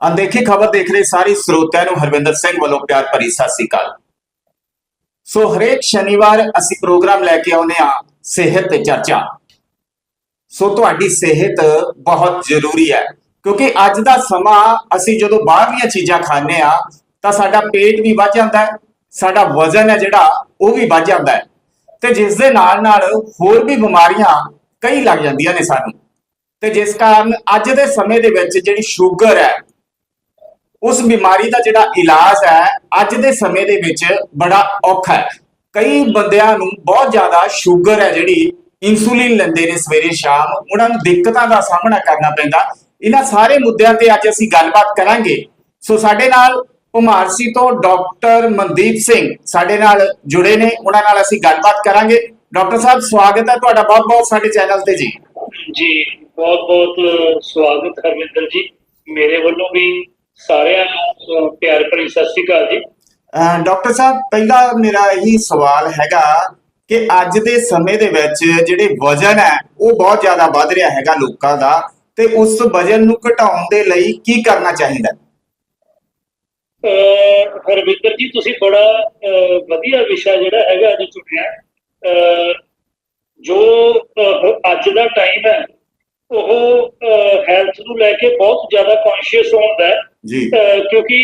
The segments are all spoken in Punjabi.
ਅਨਦੇਖੀ ਖਬਰ ਦੇਖ ਰਹੇ ਸਾਰੇ ਸਰੋਤਿਆਂ ਨੂੰ ਹਰਵਿੰਦਰ ਸਿੰਘ ਵੱਲੋਂ ਪਿਆਰ ਭਰੀ ਸਤਿ ਸ੍ਰੀ ਅਕਾਲ। ਸੋ ਹਰੇਕ ਸ਼ਨੀਵਾਰ ਅਸੀਂ ਪ੍ਰੋਗਰਾਮ ਲੈ ਕੇ ਆਉਂਦੇ ਆ ਸਿਹਤ ਤੇ ਚਰਚਾ। ਸੋ ਤੁਹਾਡੀ ਸਿਹਤ ਬਹੁਤ ਜ਼ਰੂਰੀ ਹੈ, ਕਿਉਂਕਿ ਅੱਜ ਦਾ ਸਮਾਂ ਅਸੀਂ ਜਦੋਂ ਬਾਹਰਲੀਆਂ ਚੀਜ਼ਾਂ ਖਾਂਦੇ ਆ ਤਾਂ ਸਾਡਾ ਪੇਟ ਵੀ ਵੱਧ ਜਾਂਦਾ ਹੈ, ਸਾਡਾ ਵਜ਼ਨ ਹੈ ਜਿਹੜਾ, ਉਹ ਵੀ ਵੱਧ ਜਾਂਦਾ ਹੈ। ਤੇ ਜਿਸ ਦੇ ਨਾਲ ਨਾਲ ਹੋਰ ਵੀ ਬਿਮਾਰੀਆਂ ਕਈ ਲੱਗ ਜਾਂਦੀਆਂ ਨੇ ਸਾਨੂੰ। ਤੇ ਜਿਸ ਕਾਰਨ ਅੱਜ ਦੇ ਸਮੇਂ ਦੇ ਵਿੱਚ ਜਿਹੜੀ ਸ਼ੂਗਰ ਹੈ ਉਸ ਬਿਮਾਰੀ ਦਾ ਜਿਹੜਾ ਇਲਾਜ ਹੈ, ਅੱਜ ਦੇ ਸਮੇਂ ਦੇ ਵਿੱਚ ਬੜਾ ਔਖਾ ਹੈ। ਕਈ ਬੰਦਿਆਂ ਨੂੰ ਬਹੁਤ ਜ਼ਿਆਦਾ ਸ਼ੂਗਰ ਹੈ ਜਿਹੜੀ ਇਨਸੂਲਿਨ ਲੈਂਦੇ ਨੇ ਸਵੇਰੇ ਸ਼ਾਮ। ਉਹਨਾਂ ਨੂੰ ਦਿੱਕਤਾਂ ਦਾ ਸਾਹਮਣਾ ਕਰਨਾ ਪੈਂਦਾ। ਇਹਨਾਂ ਸਾਰੇ ਮੁੱਦਿਆਂ ਤੇ ਅੱਜ ਅਸੀਂ ਗੱਲਬਾਤ ਕਰਾਂਗੇ। ਸੋ ਸਾਡੇ ਨਾਲ ਭਮਾਰਸੀ ਤੋਂ ਡਾਕਟਰ ਮਨਦੀਪ ਸਿੰਘ ਸਾਡੇ ਨਾਲ ਜੁੜੇ ਨੇ। ਉਹਨਾਂ ਨਾਲ ਅਸੀਂ ਗੱਲਬਾਤ ਕਰਾਂਗੇ। ਡਾਕਟਰ ਸਾਹਿਬ, ਸਵਾਗਤ ਹੈ ਤੁਹਾਡਾ। ਬਹੁਤ ਬਹੁਤ ਸਾਡੇ ਚੈਨਲ ਤੇ ਜੀ। ਜੀ ਬਹੁਤ ਬਹੁਤ ਸਵਾਗਤ ਹਰਵਿੰਦਰ ਜੀ। ਮੇਰੇ ਵੱਲੋਂ ਵੀ ਸਾਰਿਆਂ ਨੂੰ ਪਿਆਰ ਭਰੀ ਸਤਿ ਸ੍ਰੀ ਅਕਾਲ ਜੀ। ਡਾਕਟਰ ਸਾਹਿਬ ਪਹਿਲਾ ਮੇਰਾ ਇਹੀ ਸਵਾਲ ਹੈਗਾ ਕਿ ਅੱਜ ਦੇ ਸਮੇਂ ਦੇ ਵਿੱਚ ਜਿਹੜੇ ਵਜ਼ਨ ਹੈ ਉਹ ਬਹੁਤ ਜ਼ਿਆਦਾ ਵੱਧ ਰਿਹਾ ਹੈਗਾ ਲੋਕਾਂ ਦਾ ਤੇ ਉਸ ਵਜ਼ਨ ਨੂੰ ਘਟਾਉਣ ਦੇ ਲਈ ਕੀ ਕਰਨਾ ਚਾਹੀਦਾ? ਹਰਵਿੰਦਰ ਜੀ ਤੁਸੀਂ ਬੜਾ ਵਧੀਆ ਵਿਸ਼ਾ ਜਿਹੜਾ ਹੈਗਾ ਅੱਜ ਚੁਣਿਆ। ਜੋ ਅੱਜ ਦਾ ਟਾਈਮ ਹੈ ਉਹ ਹੈਲਥ ਨੂੰ ਲੈ ਕੇ ਬਹੁਤ ਜ਼ਿਆਦਾ ਕੌਨਸ਼ੀਅਸ ਹੁੰਦਾ ਹੈ। ਜੀ। ਕਿਉਂਕਿ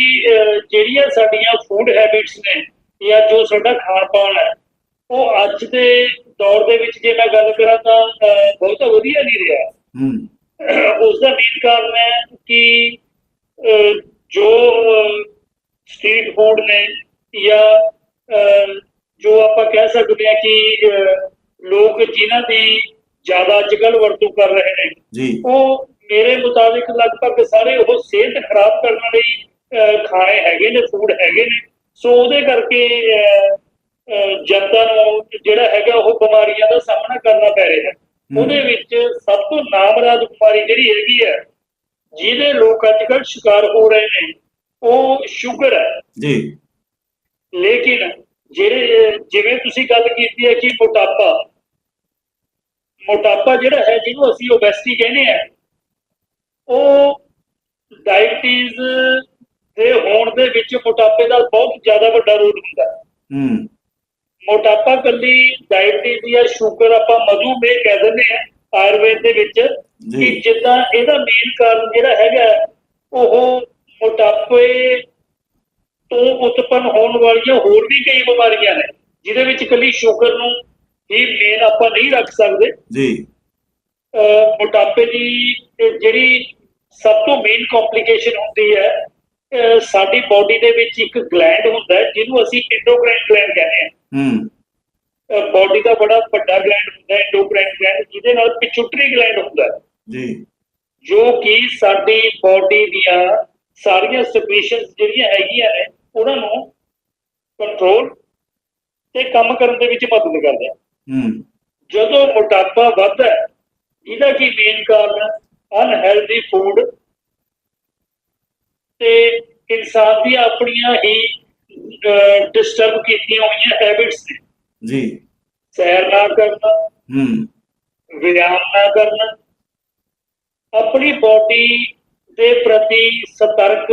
ਜਿਹੜੀਆਂ ਸਾਡੀਆਂ ਫੂਡ ਹੈਬਿਟਸ ਨੇ ਜਾਂ ਜੋ ਸਾਡਾ ਖਾਣ ਪਾਣ ਹੈ ਉਹ ਅੱਜ ਦੇ ਦੌਰ ਦੇ ਵਿੱਚ ਜੇ ਮੈਂ ਗੱਲ ਕਰਾਂ ਤਾਂ ਬਹੁਤ ਵਧੀਆ ਨਹੀਂ ਰਿਹਾ। ਹੂੰ। ਉਸ ਦਾ ਮੇਨ ਕਾਰਨ ਹੈ ਕਿ ਜੋ ਸਟਰੀਟ ਫੂਡ ਨੇ ਜਾਂ ਜੋ ਆਪਾਂ ਕਹਿ ਸਕਦੇ ਹਾਂ ਕਿ ਲੋਕ ਜਿਨ੍ਹਾਂ ਦੀ ਜ਼ਿਆਦਾ ਅੱਜਕੱਲ ਵਰਤੋਂ ਕਰ ਰਹੇ ਨੇ। ਜੀ। ਉਹ ਮੇਰੇ ਮੁਤਾਬਿਕ ਲਗਭਗ ਸਾਰੇ ਉਹ ਸਿਹਤ ਖਰਾਬ ਕਰਨ ਲਈ ਖਾਣੇ ਹੈਗੇ ਨੇ ਫੂਡ ਹੈਗੇ ਨੇ। ਸੋ ਉਹਦੇ ਕਰਕੇ ਜਨਤਾ ਨੂੰ ਜਿਹੜਾ ਹੈਗਾ ਉਹ ਬਿਮਾਰੀਆਂ ਦਾ ਸਾਹਮਣਾ ਕਰਨਾ ਪੈ ਰਿਹਾ। ਉਹਦੇ ਵਿੱਚ ਸਭ ਤੋਂ ਨਾਮਰਾਦ ਬਿਮਾਰੀ ਜਿਹੜੀ ਹੈਗੀ ਹੈ ਜਿਹਦੇ ਲੋਕ ਅੱਜ ਕੱਲ੍ਹ ਸ਼ਿਕਾਰ ਹੋ ਰਹੇ ਨੇ ਉਹ ਸ਼ੂਗਰ ਹੈ। ਜੀ। ਲੇਕਿਨ ਜਿਹੜੇ ਜਿਵੇਂ ਤੁਸੀਂ ਗੱਲ ਕੀਤੀ ਹੈ ਕਿ ਮੋਟਾਪਾ ਮੋਟਾਪਾ ਜਿਹੜਾ ਹੈ ਜਿਹਨੂੰ ਅਸੀਂ ਓਬੈਸਿਟੀ ਕਹਿੰਦੇ ਆ ਉਹ ਡਾਇਬਟੀਜ਼ ਦੇ ਹੋਣ ਦੇ ਵਿੱਚ ਮੋਟਾਪੇ ਦਾ ਬਹੁਤ ਜ਼ਿਆਦਾ ਵੱਡਾ ਰੋਲ ਹੁੰਦਾ ਹੈ ਹੂੰ ਮੋਟਾਪਾ ਕੱਲੀ ਡਾਇਬਟੀਜ਼ ਜਾਂ ਸ਼ੂਗਰ ਆਪਾਂ ਮਧੂਮੇਹ ਕਹਿ ਦਿੰਦੇ ਆ ਆਯੁਰਵੇਦ ਦੇ ਵਿੱਚ। ਕਿ ਜਿੱਦਾਂ ਇਹਦਾ ਮੇਨ ਕਾਰਨ ਜਿਹੜਾ ਹੈਗਾ ਉਹ ਮੋਟਾਪੇ ਤੋਂ ਉਤਪੰਨ ਹੋਣ ਵਾਲੀਆਂ ਹੋਰ ਵੀ ਕਈ ਬਿਮਾਰੀਆਂ ਨੇ ਜਿਹਦੇ ਵਿੱਚ ਕੱਲੀ ਸ਼ੂਗਰ ਨੂੰ ਹੀ ਮੇਨ ਆਪਾਂ ਨਹੀਂ ਰੱਖ ਸਕਦੇ। ਜੀ। ਮੋਟਾਪੇ ਦੀ ਇਹ ਜਿਹੜੀ ਸਭ ਤੋਂ ਮੇਨ ਕੰਪਲਿਕੇਸ਼ਨ ਹੁੰਦੀ ਹੈ ਸਾਡੀ ਬਾਡੀ ਦੇ ਵਿੱਚ ਇੱਕ ਗਲੈਂਡ ਹੁੰਦਾ ਜਿਹਨੂੰ ਅਸੀਂ ਐਂਡੋਕ੍ਰਾਈਨ ਗਲੈਂਡ ਕਹਿੰਦੇ ਹਾਂ। ਹੂੰ। ਬਾਡੀ ਦਾ ਬੜਾ ਵੱਡਾ ਗਲੈਂਡ ਹੁੰਦਾ ਹੈ ਐਂਡੋਕ੍ਰਾਈਨ ਗਲੈਂਡ ਜਿਹਦੇ ਨਾਲ ਪਿਚੂਟਰੀ ਗਲੈਂਡ ਹੁੰਦਾ ਜੀ। ਜੋ ਕਿ ਸਾਡੀ ਬਾਡੀ ਦੀਆਂ ਸਾਰੀਆਂ ਸੈਕ੍ਰੀਸ਼ਨਸ ਜਿਹੜੀਆਂ ਹੈਗੀਆਂ ਨੇ ਉਹਨਾਂ ਨੂੰ ਕੰਟਰੋਲ ਤੇ ਕੰਮ ਕਰਨ ਦੇ ਵਿੱਚ ਮਦਦ ਕਰਦਾ ਹੂੰ ਜਦੋਂ ਮੋਟਾਪਾ ਵੱਧਦਾ ਹੈ ਇਹਦਾ ਕੀ ਮੇਨ ਕਾਰਨ ਅਨਹੈਲਦੀ ਫੂਡ ਤੇ ਇਨਸਾਨ ਦੀਆਂ ਆਪਣੀਆਂ ਹੀ ਡਿਸਟਰਬ ਕੀਤੀਆਂ ਹੋਈਆਂ ਹੈਬਿਟਸ ਨੇ। ਜੀ। ਸੈਰ ਨਾ ਕਰਨਾ। ਹੂੰ। ਵਿਆਮ ਨਾ ਕਰਨਾ। ਆਪਣੀ ਬਾਡੀ ਦੇ ਪ੍ਰਤੀ ਸਤਰਕ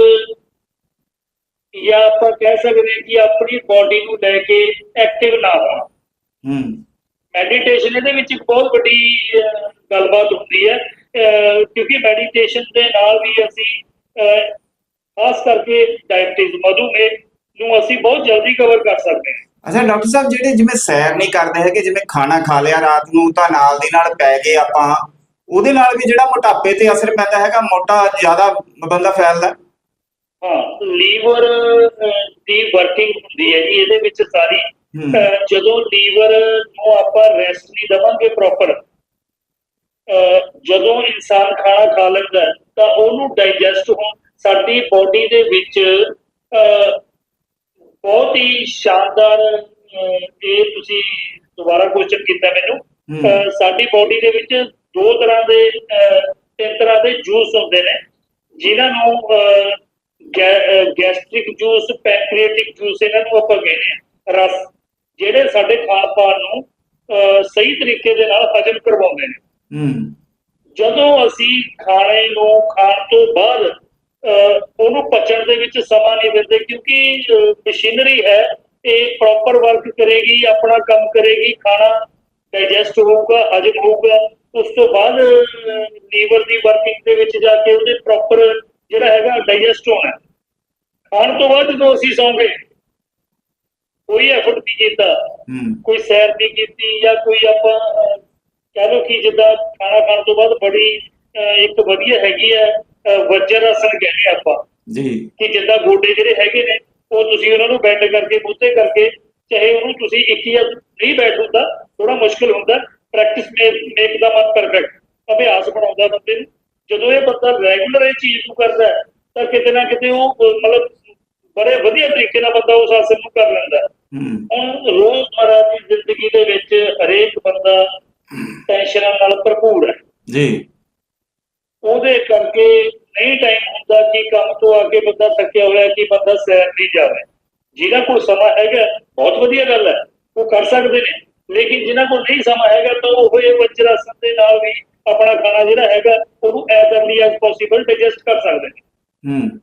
ਜਾਂ ਆਪਾਂ ਕਹਿ ਸਕਦੇ ਹਾਂ ਕਿ ਆਪਣੀ ਬਾਡੀ ਨੂੰ ਲੈ ਕੇ ਐਕਟਿਵ ਨਾ ਹੋਣਾ। ਹੂੰ। ਮੈਡੀਟੇਸ਼ਨ ਇਹਦੇ ਵਿੱਚ ਇੱਕ ਬਹੁਤ ਵੱਡੀ ਗੱਲਬਾਤ ਹੁੰਦੀ ਹੈ। ਕਿਉਂਕਿ ਮੈਡੀਟੇਸ਼ਨ ਦੇ ਨਾਲ ਵੀ ਅਸੀਂ ਖਾਸ ਕਰਕੇ ਡਾਇਬਟੀਜ਼ ਮਧੂਮੇਹ ਨੂੰ ਅਸੀਂ ਬਹੁਤ ਜਲਦੀ ਕਵਰ ਕਰ ਸਕਦੇ ਹਾਂ। ਅੱਛਾ ਡਾਕਟਰ ਸਾਹਿਬ ਜਿਹੜੇ ਜਿਵੇਂ ਸੈਰ ਨਹੀਂ ਕਰਦੇ ਹੈਗੇ ਜਿਵੇਂ ਖਾਣਾ ਖਾ ਲਿਆ ਰਾਤ ਨੂੰ ਤਾਂ ਨਾਲ ਦੀ ਨਾਲ ਪੈ ਗਏ ਆਪਾਂ ਉਹਦੇ ਨਾਲ ਵੀ ਜਿਹੜਾ ਮੋਟਾਪੇ ਤੇ ਅਸਰ ਪੈਂਦਾ ਹੈਗਾ ਮੋਟਾ ਜ਼ਿਆਦਾ ਬੰਦਾ ਫੈਲਦਾ? ਹਾਂ ਲੀਵਰ ਦੀ ਵਰਕਿੰਗ ਹੁੰਦੀ ਹੈ ਜੀ ਇਹਦੇ ਵਿੱਚ ਸਾਰੀ ਜਦੋਂ ਲੀਵਰ ਨੂੰ ਆਪਾਂ ਰੈਸਟ ਨਹੀਂ ਦਵਾਂਗੇ ਪ੍ਰੋਪਰ ਜਦੋਂ ਇਨਸਾਨ ਖਾਣਾ ਖਾ ਲੈਂਦਾ ਤਾਂ ਉਹਨੂੰ ਡਾਈਜੈਸਟ ਹੋਣ ਸਾਡੀ ਬਾਡੀ ਦੇ ਵਿੱਚ ਬਹੁਤ ਹੀ ਸ਼ਾਨਦਾਰ ਇਹ ਤੁਸੀਂ ਦੁਬਾਰਾ ਕੁਐਸਚਨ ਕੀਤਾ ਮੈਨੂੰ। ਸਾਡੀ ਬਾਡੀ ਦੇ ਵਿੱਚ ਦੋ ਤਰ੍ਹਾਂ ਦੇ ਤਿੰਨ ਤਰ੍ਹਾਂ ਦੇ ਜੂਸ ਹੁੰਦੇ ਨੇ ਜਿਨ੍ਹਾਂ ਨੂੰ ਗੈਸਟ੍ਰਿਕ ਜੂਸ ਪੈਨਕ੍ਰੀਆਟਿਕ ਜੂਸ ਇਹਨਾਂ ਨੂੰ ਆਪਾਂ ਕਹਿੰਦੇ ਆ ਰਸ। ਜਿਹੜੇ ਸਾਡੇ ਖਾਣ ਪਾਣ ਨੂੰ ਸਹੀ ਤਰੀਕੇ ਦੇ ਨਾਲ ਹਜਮ ਕਰਵਾਉਂਦੇ ਨੇ। ਹੂੰ। ਜਦੋਂ ਅਸੀਂ ਖਾਣੇ ਨੂੰ ਖਾਣ ਤੋਂ ਬਾਅਦ ਉਹਨੂੰ ਪਚਣ ਦੇ ਵਿੱਚ ਸਮਾਂ ਨਹੀਂ ਦਿੰਦੇ ਕਿਉਂਕਿ ਮਸ਼ੀਨਰੀ ਹੈ ਇਹ ਪ੍ਰੋਪਰ ਵਰਕ ਕਰੇਗੀ ਆਪਣਾ ਕੰਮ ਕਰੇਗੀ ਖਾਣਾ ਡਾਈਜੈਸਟ ਹੋਊਗਾ ਹਜਮ ਹੋਊਗਾ। ਉਸ ਤੋਂ ਬਾਅਦ ਲੀਵਰ ਦੀ ਵਰਕਿੰਗ ਦੇ ਵਿੱਚ ਜਾ ਕੇ ਉਹਦੇ ਪ੍ਰੋਪਰ ਜਿਹੜਾ ਹੈਗਾ ਡਾਈਜੈਸਟ ਹੋਣਾ। ਖਾਣ ਤੋਂ ਬਾਅਦ ਜਦੋਂ ਅਸੀਂ ਸੌਂਗੇ ਕੋਈ ਐਫਰਟ ਨਹੀਂ ਕੀਤਾ। ਕੋਈ ਸੈਰ ਨਹੀਂ ਕੀਤੀ ਜਾਂ ਕੋਈ ਆਪਾਂ ਕਹਿ ਲਓ ਕਿ ਜਿੱਦਾਂ ਖਾਣਾ ਖਾਣ ਤੋਂ ਬਾਅਦ ਬੜੀ ਇੱਕ ਵਧੀਆ ਹੈਗੀ ਹੈ ਵਜਰ ਆਸਣ ਕਹਿੰਦੇ ਆਪਾਂ। ਜੀ। ਕਿ ਜਿੱਦਾਂ ਗੋਡੇ ਜਿਹੜੇ ਹੈਗੇ ਨੇ ਉਹ ਤੁਸੀਂ ਉਹਨਾਂ ਨੂੰ ਬੈਂਡ ਕਰਕੇ ਮੁੱਤੇ ਕਰਕੇ ਚਾਹੇ ਉਹਨੂੰ ਤੁਸੀਂ ਇੱਕ ਜਾਂ ਨਹੀਂ ਬੈਠ ਹੁੰਦਾ ਥੋੜਾ ਮੁਸ਼ਕਲ ਹੁੰਦਾ ਪ੍ਰੈਕਟਿਸ ਮੇਕ ਦਾ ਮਨ ਪਰਫੈਕਟ ਅਭਿਆਸ ਬਣਾਉਂਦਾ ਬੰਦੇ ਨੂੰ। ਜਦੋਂ ਇਹ ਬੰਦਾ ਰੈਗੂਲਰ ਇਹ ਚੀਜ਼ ਨੂੰ ਕਰਦਾ ਤਾਂ ਕਿਤੇ ਨਾ ਕਿਤੇ ਉਹ ਮਤਲਬ ਬੜੇ ਵਧੀਆ ਤਰੀਕੇ ਨਾਲ ਬੰਦਾ ਉਸ ਆਸਣ ਨੂੰ ਕਰ ਲੈਂਦਾ ਹੁਣ ਰੋਜ਼ਮਰਾ ਦੀ ਜ਼ਿੰਦਗੀ ਦੇ ਵਿੱਚ ਹਰੇਕ ਬੰਦਾ ਟੈਨਸ਼ਨਾਂ ਨਾਲ ਭਰਪੂਰ ਹੈ। ਜੀ। ਉਹਦੇ ਕਰਕੇ ਨਹੀਂ ਟਾਈਮ ਹੁੰਦਾ ਕਿ ਕੰਮ ਤੋਂ ਆ ਕੇ ਬੰਦਾ ਥੱਕਿਆ ਹੋਇਆ ਕਿ ਬੰਦਾ ਸੈਰ ਨਹੀਂ ਜਾਵੇ। ਜਿਹਨਾਂ ਕੋਲ ਸਮਾਂ ਹੈਗਾ ਬਹੁਤ ਵਧੀਆ ਗੱਲ ਹੈ। ਉਹ ਕਰ ਸਕਦੇ ਨੇ। ਲੇਕਿਨ ਜਿਨ੍ਹਾਂ ਕੋਲ ਨਹੀਂ ਸਮਾਂ ਹੈਗਾ ਤਾਂ ਉਹ ਇਹ ਵਜਰਾਸਨ ਦੇ ਨਾਲ ਵੀ ਆਪਣਾ ਖਾਣਾ ਜਿਹੜਾ ਹੈਗਾ ਉਹਨੂੰ as early as possible digest ਕਰ ਸਕਦੇ ਨੇ। ਹੂੰ।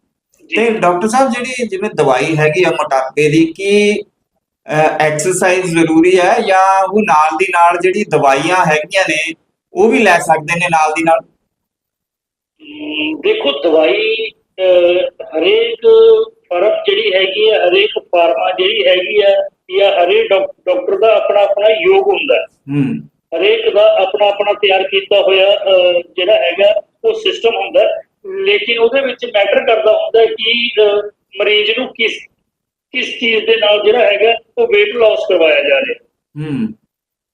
ਤੇ ਡਾਕਟਰ ਸਾਹਿਬ ਜਿਹੜੀ ਜਿਵੇਂ ਦਵਾਈ ਹੈਗੀ ਆ ਮੋਟਾਪੇ ਦੀ ਕੀ ਐਕਸਰਸਾਈਜ਼ ਜ਼ਰੂਰੀ ਹੈ ਜਾਂ ਉਹ ਨਾਲ ਦੀ ਨਾਲ ਜਿਹੜੀ ਦਵਾਈਆਂ ਹੈਗੀਆਂ ਨੇ ਉਹ ਵੀ ਲੈ ਸਕਦੇ ਨੇ ਨਾਲ ਦੀ ਨਾਲ? ਦੇਖੋ ਦਵਾਈ ਹਰੇਕ ਫਰਮ ਜਿਹੜੀ ਹੈਗੀ ਹੈ ਹਰੇਕ ਫਾਰਮਾ ਜਿਹੜੀ ਹੈਗੀ ਹੈ ਜਾਂ ਹਰੇਕ ਡਾਕ- ਡਾਕਟਰ ਦਾ ਆਪਣਾ ਆਪਣਾ ਯੋਗ ਹੁੰਦਾ ਹੈ। ਹਰੇਕ ਦਾ ਆਪਣਾ ਆਪਣਾ ਤਿਆਰ ਕੀਤਾ ਹੋਇਆ ਜਿਹੜਾ ਹੈਗਾ ਉਹ ਸਿਸਟਮ ਹੁੰਦਾ। ਲੇਕਿਨ ਉਹਦੇ ਵਿੱਚ ਮੈਟਰ ਕਰਦਾ ਹੁੰਦਾ ਕਿ ਮਰੀਜ਼ ਨੂੰ ਕਿਸ ਕਿਸ ਚੀਜ਼ ਦੇ ਨਾਲ ਜਿਹੜਾ ਹੈਗਾ ਉਹ weight loss ਕਰਵਾਇਆ ਜਾ ਰਿਹਾ। ਹੂੰ।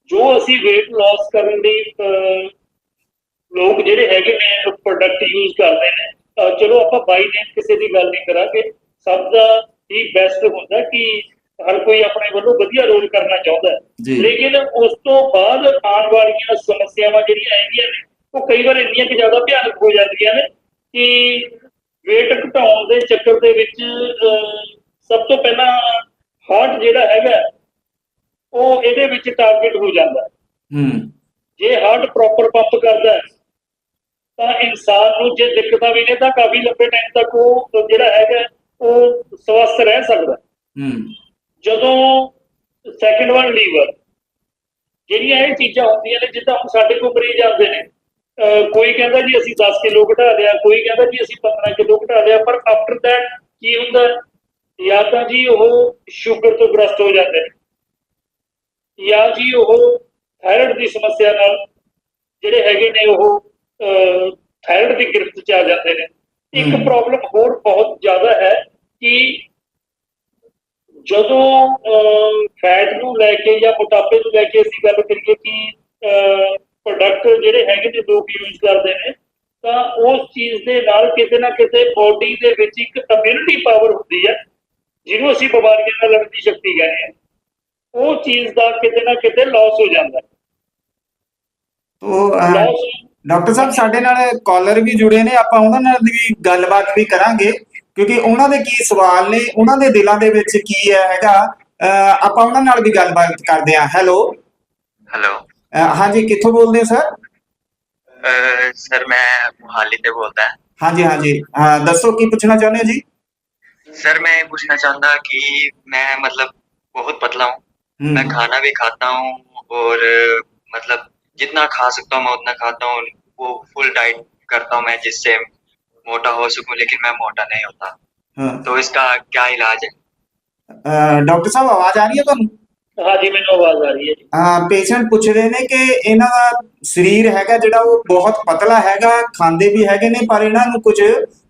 ਜੋ ਅਸੀਂ weight loss ਕਰਨ ਅਹ, ਲੋਕ ਜਿਹੜੇ ਹੈਗੇ ਨੇ ਪ੍ਰੋਡਕਟ ਯੂਜ਼ ਕਰਦੇ ਨੇ। ਚਲੋ ਆਪਾਂ ਬਾਈ ਨੇਮ ਕਿਸੇ ਦੀ ਗੱਲ ਨਹੀਂ ਕਰਾਂਗੇ। ਸਭ ਦਾ ਹੀ ਬੈਸਟ ਹੁੰਦਾ ਕਿ ਹਰ ਕੋਈ ਆਪਣੇ ਵੱਲੋਂ ਵਧੀਆ ਰੋਲ ਕਰਨਾ ਚਾਹੁੰਦਾ ਹੈ। ਲੇਕਿਨ ਉਸ ਤੋਂ ਬਾਅਦ ਆਉਣ ਵਾਲੀਆਂ ਸਮੱਸਿਆਵਾਂ ਜਿਹੜੀਆਂ ਹੈਗੀਆਂ ਨੇ ਉਹ ਕਈ ਵਾਰ ਇੰਨੀਆਂ ਕਿ ਜ਼ਿਆਦਾ ਭਿਆਨਕ ਹੋ ਜਾਂਦੀਆਂ ਨੇ ਕਿ weight ਘਟਾਉਣ ਦੇ ਚੱਕਰ ਦੇ ਵਿੱਚ ਸਭ ਤੋਂ ਪਹਿਲਾਂ ਹਾਰਟ ਜਿਹੜਾ ਹੈਗਾ ਉਹ ਇਹਦੇ ਵਿੱਚ ਟਾਰਗੇਟ ਹੋ ਜਾਂਦਾ ਹੈ। ਹੂੰ ਜੇ ਹਾਰਟ ਪ੍ਰੋਪਰ ਪੰਪ ਕਰਦਾ ਹੈ ਤਾਂ ਇਨਸਾਨ ਨੂੰ ਜੇ ਦਿੱਕਤਾਂ ਵੀ ਨੇ ਤਾਂ ਕਾਫੀ ਲੰਬੇ ਟਾਈਮ ਤੱਕ ਉਹ ਜਿਹੜਾ ਹੈਗਾ ਉਹ ਸਵਸਥ ਰਹਿ ਸਕਦਾ ਹੈ। ਜਦੋਂ ਸੈਕੰਡ ਵਨ ਲੀਵਰ ਜਿਹੜੀਆਂ ਇਹ ਚੀਜ਼ਾਂ ਹੁੰਦੀਆਂ ਨੇ ਜਿੱਦਾਂ ਹੁਣ ਸਾਡੇ ਕੋਲ ਮਰੀਜ਼ ਆਉਂਦੇ ਨੇ ਕੋਈ ਕਹਿੰਦਾ ਜੀ ਅਸੀਂ 10 ਕਿਲੋ ਘਟਾ ਲਿਆ ਕੋਈ ਕਹਿੰਦਾ ਜੀ ਅਸੀਂ 15 ਕਿਲੋ ਘਟਾ ਲਿਆ ਪਰ ਆਫਟਰ ਦੈਟ ਕੀ ਹੁੰਦਾ? ਜਾਂ ਤਾਂ ਜੀ ਉਹ ਸ਼ੂਗਰ ਤੋਂ ਗ੍ਰਸਤ ਹੋ ਜਾਂਦੇ ਨੇ ਜਾਂ ਜੀ ਉਹ ਥਾਇਰਾਇਡ ਦੀ ਸਮੱਸਿਆ ਨਾਲ ਜਿਹੜੇ ਹੈਗੇ ਨੇ ਉਹ ਥਾਇਰਾਇਡ ਦੀ ਗ੍ਰਿਫਤ ਚ ਆ ਜਾਂਦੇ ਨੇ ਇੱਕ। ਪ੍ਰੋਬਲਮ ਹੋਰ ਬਹੁਤ ਜ਼ਿਆਦਾ ਹੈ ਕਿ ਜਦੋਂ ਫੈਟ ਨੂੰ ਲੈ ਕੇ ਜਾਂ ਮੋਟਾਪੇ ਨੂੰ ਲੈ ਕੇ ਅਸੀਂ ਗੱਲ ਕਰੀਏ ਕਿ ਪ੍ਰੋਡਕਟ ਜਿਹੜੇ ਹੈਗੇ ਨੇ ਲੋਕ ਯੂਜ਼ ਕਰਦੇ ਨੇ ਤਾਂ ਉਸ ਚੀਜ਼ ਦੇ ਨਾਲ ਕਿਤੇ ਨਾ ਕਿਤੇ ਬੋਡੀ ਦੇ ਵਿੱਚ ਇੱਕ ਇਮਿਊਨਿਟੀ ਪਾਵਰ ਹੁੰਦੀ ਹੈ ਜਿਹਨੂੰ ਅਸੀਂ ਬਿਮਾਰੀਆਂ ਨਾਲ ਲੜਨ ਦੀ ਸ਼ਕਤੀ ਕਹਿੰਦੇ ਹਾਂ ਉਹ ਚੀਜ਼ ਦਾ ਕਿਤੇ ਨਾ ਕਿਤੇ ਲਾਸ ਹੋ ਜਾਂਦਾ। ਹੈ ਤੋ ਡਾਕਟਰ ਸਾਹਿਬ ਸਾਡੇ ਨਾਲ ਕਾਲਰ ਵੀ ਜੁੜੇ ਨੇ ਆਪਾਂ ਉਹਨਾਂ ਨਾਲ ਵੀ ਗੱਲਬਾਤ ਵੀ ਕਰਾਂਗੇ ਕਿਉਂਕਿ ਉਹਨਾਂ ਦੇ ਕੀ ਸਵਾਲ ਨੇ ਉਹਨਾਂ ਦੇ ਦਿਲਾਂ ਦੇ ਵਿੱਚ ਕੀ ਹੈ ਹੈਗਾ ਆਪਾਂ ਉਹਨਾਂ ਨਾਲ ਵੀ ਗੱਲਬਾਤ ਕਰਦੇ ਹਾਂ। ਹੈਲੋ ਹੈਲੋ ਹਾਂਜੀ ਕਿੱਥੋਂ ਬੋਲਦੇ ਸਰ ਅਹ ਸਰ ਮੈਂ ਮੁਹਾਲੀ ਤੇ ਬੋਲਦਾ ਹਾਂਜੀ ਹਾਂਜੀ ਅਹ, ਦੱਸੋ ਕੀ ਪੁੱਛਣਾ ਚਾਹੁੰਦੇ ਹੋ ਜੀ सर मैं ये पूछना चाहता कि मैं मतलब बहुत पतला हूँ हम्म, मैं खाना भी खाता हूँ और मतलब जितना खा सकता हूँ मैं उतना खाता हूँ वो फुल डाइट करता हूँ मैं जिससे मोटा हो सकूं लेकिन मैं मोटा नहीं होता ਹਾਂ तो इसका क्या इलाज है ਅਹ, ਡਾਕਟਰ ਸਾਹਿਬ ਆਵਾਜ਼ ਆ ਰਹੀ ਹੈ ਤੁਹਾਨੂੰ ਹਾਂਜੀ ਮੈਨੂੰ ਆਵਾਜ਼ ਆ ਰਹੀ ਹੈ ਜੀ। ਹਾਂ ਪੇਸ਼ੈਂਟ ਪੁੱਛ ਰਹੇ ਨੇ ਕਿ ਇਹਨਾਂ ਦਾ ਸਰੀਰ ਹੈਗਾ ਜਿਹੜਾ ਉਹ ਬਹੁਤ ਪਤਲਾ ਹੈਗਾ ਖਾਂਦੇ ਵੀ ਹੈਗੇ ਨੇ ਪਰ ਇਹਨਾਂ ਨੂੰ ਕੁਝ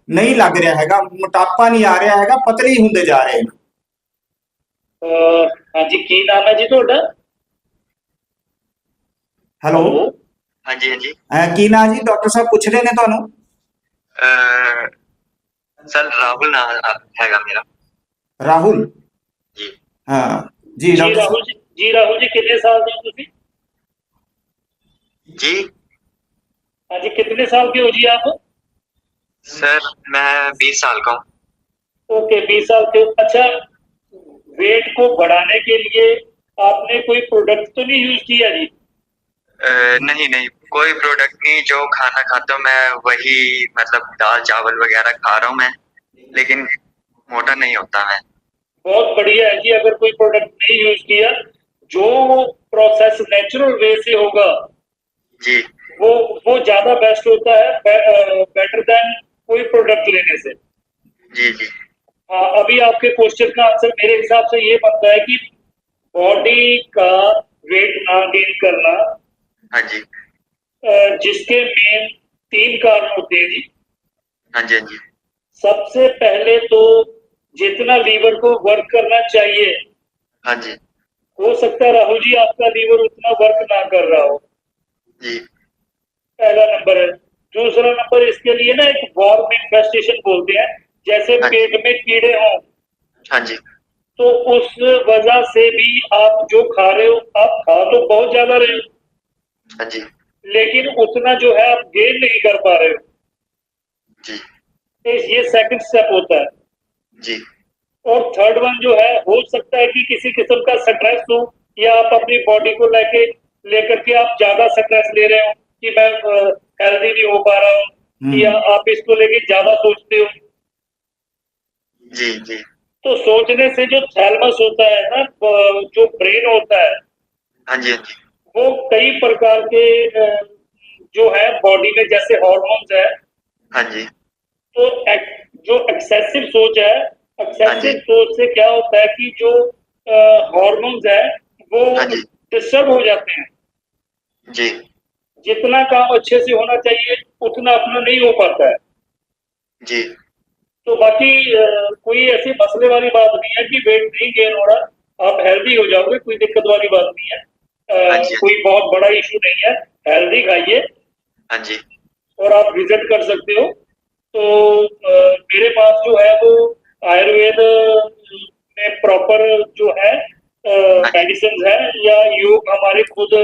ਨਹੀਂ ਲੱਗ ਰਿਹਾ ਹੈਗਾ ਮੋਟਾਪਾ ਨਹੀਂ ਆ ਰਿਹਾ ਹੈਗਾ ਪਤਲੇ ਹੁੰਦੇ ਜਾ ਰਹੇ ਨੇ। ਅਹ, ਹਾਂਜੀ ਕੀ ਨਾਮ ਹੈ ਜੀ ਤੁਹਾਡਾ? ਹੈਲੋ? ਹਾਂਜੀ ਹਾਂਜੀ। ਅਹ ਕੀ ਨਾਂ ਜੀ? ਡਾਕਟਰ ਸਾਹਿਬ ਪੁੱਛ ਰਹੇ ਨੇ ਤੁਹਾਨੂੰ? ਅਹ, ਸਰ ਰਾਹੁਲ ਨਾਂ ਹੈਗਾ ਮੇਰਾ। ਰਾਹੁਲ? ਜੀ। ਹਾਂ। ਜੀ ਜੀ ਡਾਕਟਰ ਰਾਹੁਲ ਜੀ ਜੀ ਰਾਹੁਲ ਜੀ ਕਿੰਨੇ ਸਾਲ ਦੇ ਹੋ ਤੁਸੀਂ जी ਹਾਂਜੀ कितने साल के हो जी आप सर मैं बीस साल का हूँ ओके बीस साल के हो अच्छा वेट को बढ़ाने के लिए आपने कोई प्रोडक्ट तो नहीं यूज किया जी अ, नहीं नहीं कोई प्रोडक्ट नहीं जो खाना खाता हूँ मैं वही मतलब दाल चावल वगैरह खा रहा हूँ मैं लेकिन मोटा नहीं होता मैं बहुत बढ़िया है जी अगर कोई प्रोडक्ट नहीं यूज़ किया जो प्रोसेस नेचुरल वे से होगा जी। वो वो ज़्यादा बेस्ट होता है बे, बेटर देन कोई प्रोडक्ट लेने से। जी जी। हाँ अभी आपके क्वेश्चन का आंसर मेरे हिसाब से ये बनता है कि बॉडी का वेट ना गेन करना हाँ जी। जिसके मेन तीन कारण होते हैं जी। हाँ जी हाँ जी। सबसे पहले तो जितना लीवर को वर्क करना चाहिए। हाँ जी। हो सकता है राहुल जी आपका लीवर उतना वर्क ना कर रहा हो। जी। पहला नंबर है। दूसरा नंबर इसके लिए ना एक वॉर्म इन्फेस्टेशन बोलते हैं जैसे हाँ। पेट में कीड़े हों। हाँ जी। तो उस वजह से भी आप जो खा रहे हो आप खा तो बहुत ज़्यादा रहे हो। हाँ जी। लेकिन उतना जो है आप गेन नहीं कर पा रहे हो। जी। तो ये सेकंड स्टेप होता है। जी। और थर्ड वन जो है हो सकता है कि किसी किस्म का स्ट्रेस हो या आप अपनी बॉडी को लेके लेकर के आप ज़्यादा स्ट्रेस ले रहे हो कि मैं हेल्दी नहीं हो पा रहा हूँ हम्म। या आप इसको लेके ज़्यादा सोचते हो। जी जी। तो सोचने से जो थैलमस होता है ना जो ब्रेन होता है हाँ जी हाँ जी। वो कई प्रकार के जो है बॉडी में जैसे हॉर्मोन्स है हाँ जी। तो जो एक्सेसिव सोच है हाँ एक्सेसिव सोच से क्या होता है कि जो हॉर्मोन्स है वो हाँ डिस्टर्ब हो जाते हैं। जी। जितना काम अच्छे से होना चाहिए उतना अपना नहीं हो पाता है। जी। तो बाकी कोई ऐसी मसले वाली बात नहीं है कि वेट नहीं गेन हो रहा आप हेल्दी हो जाओगे कोई दिक्कत वाली बात नहीं है। हाँ कोई बहुत बड़ा इशू नहीं है हेल्दी खाइए। हाँ जी। और आप विज़िट कर सकते हो। तो मेरे पास जो है वो आयुर्वेद में प्रॉपर जो है मेडिसिन है या योग हमारे खुद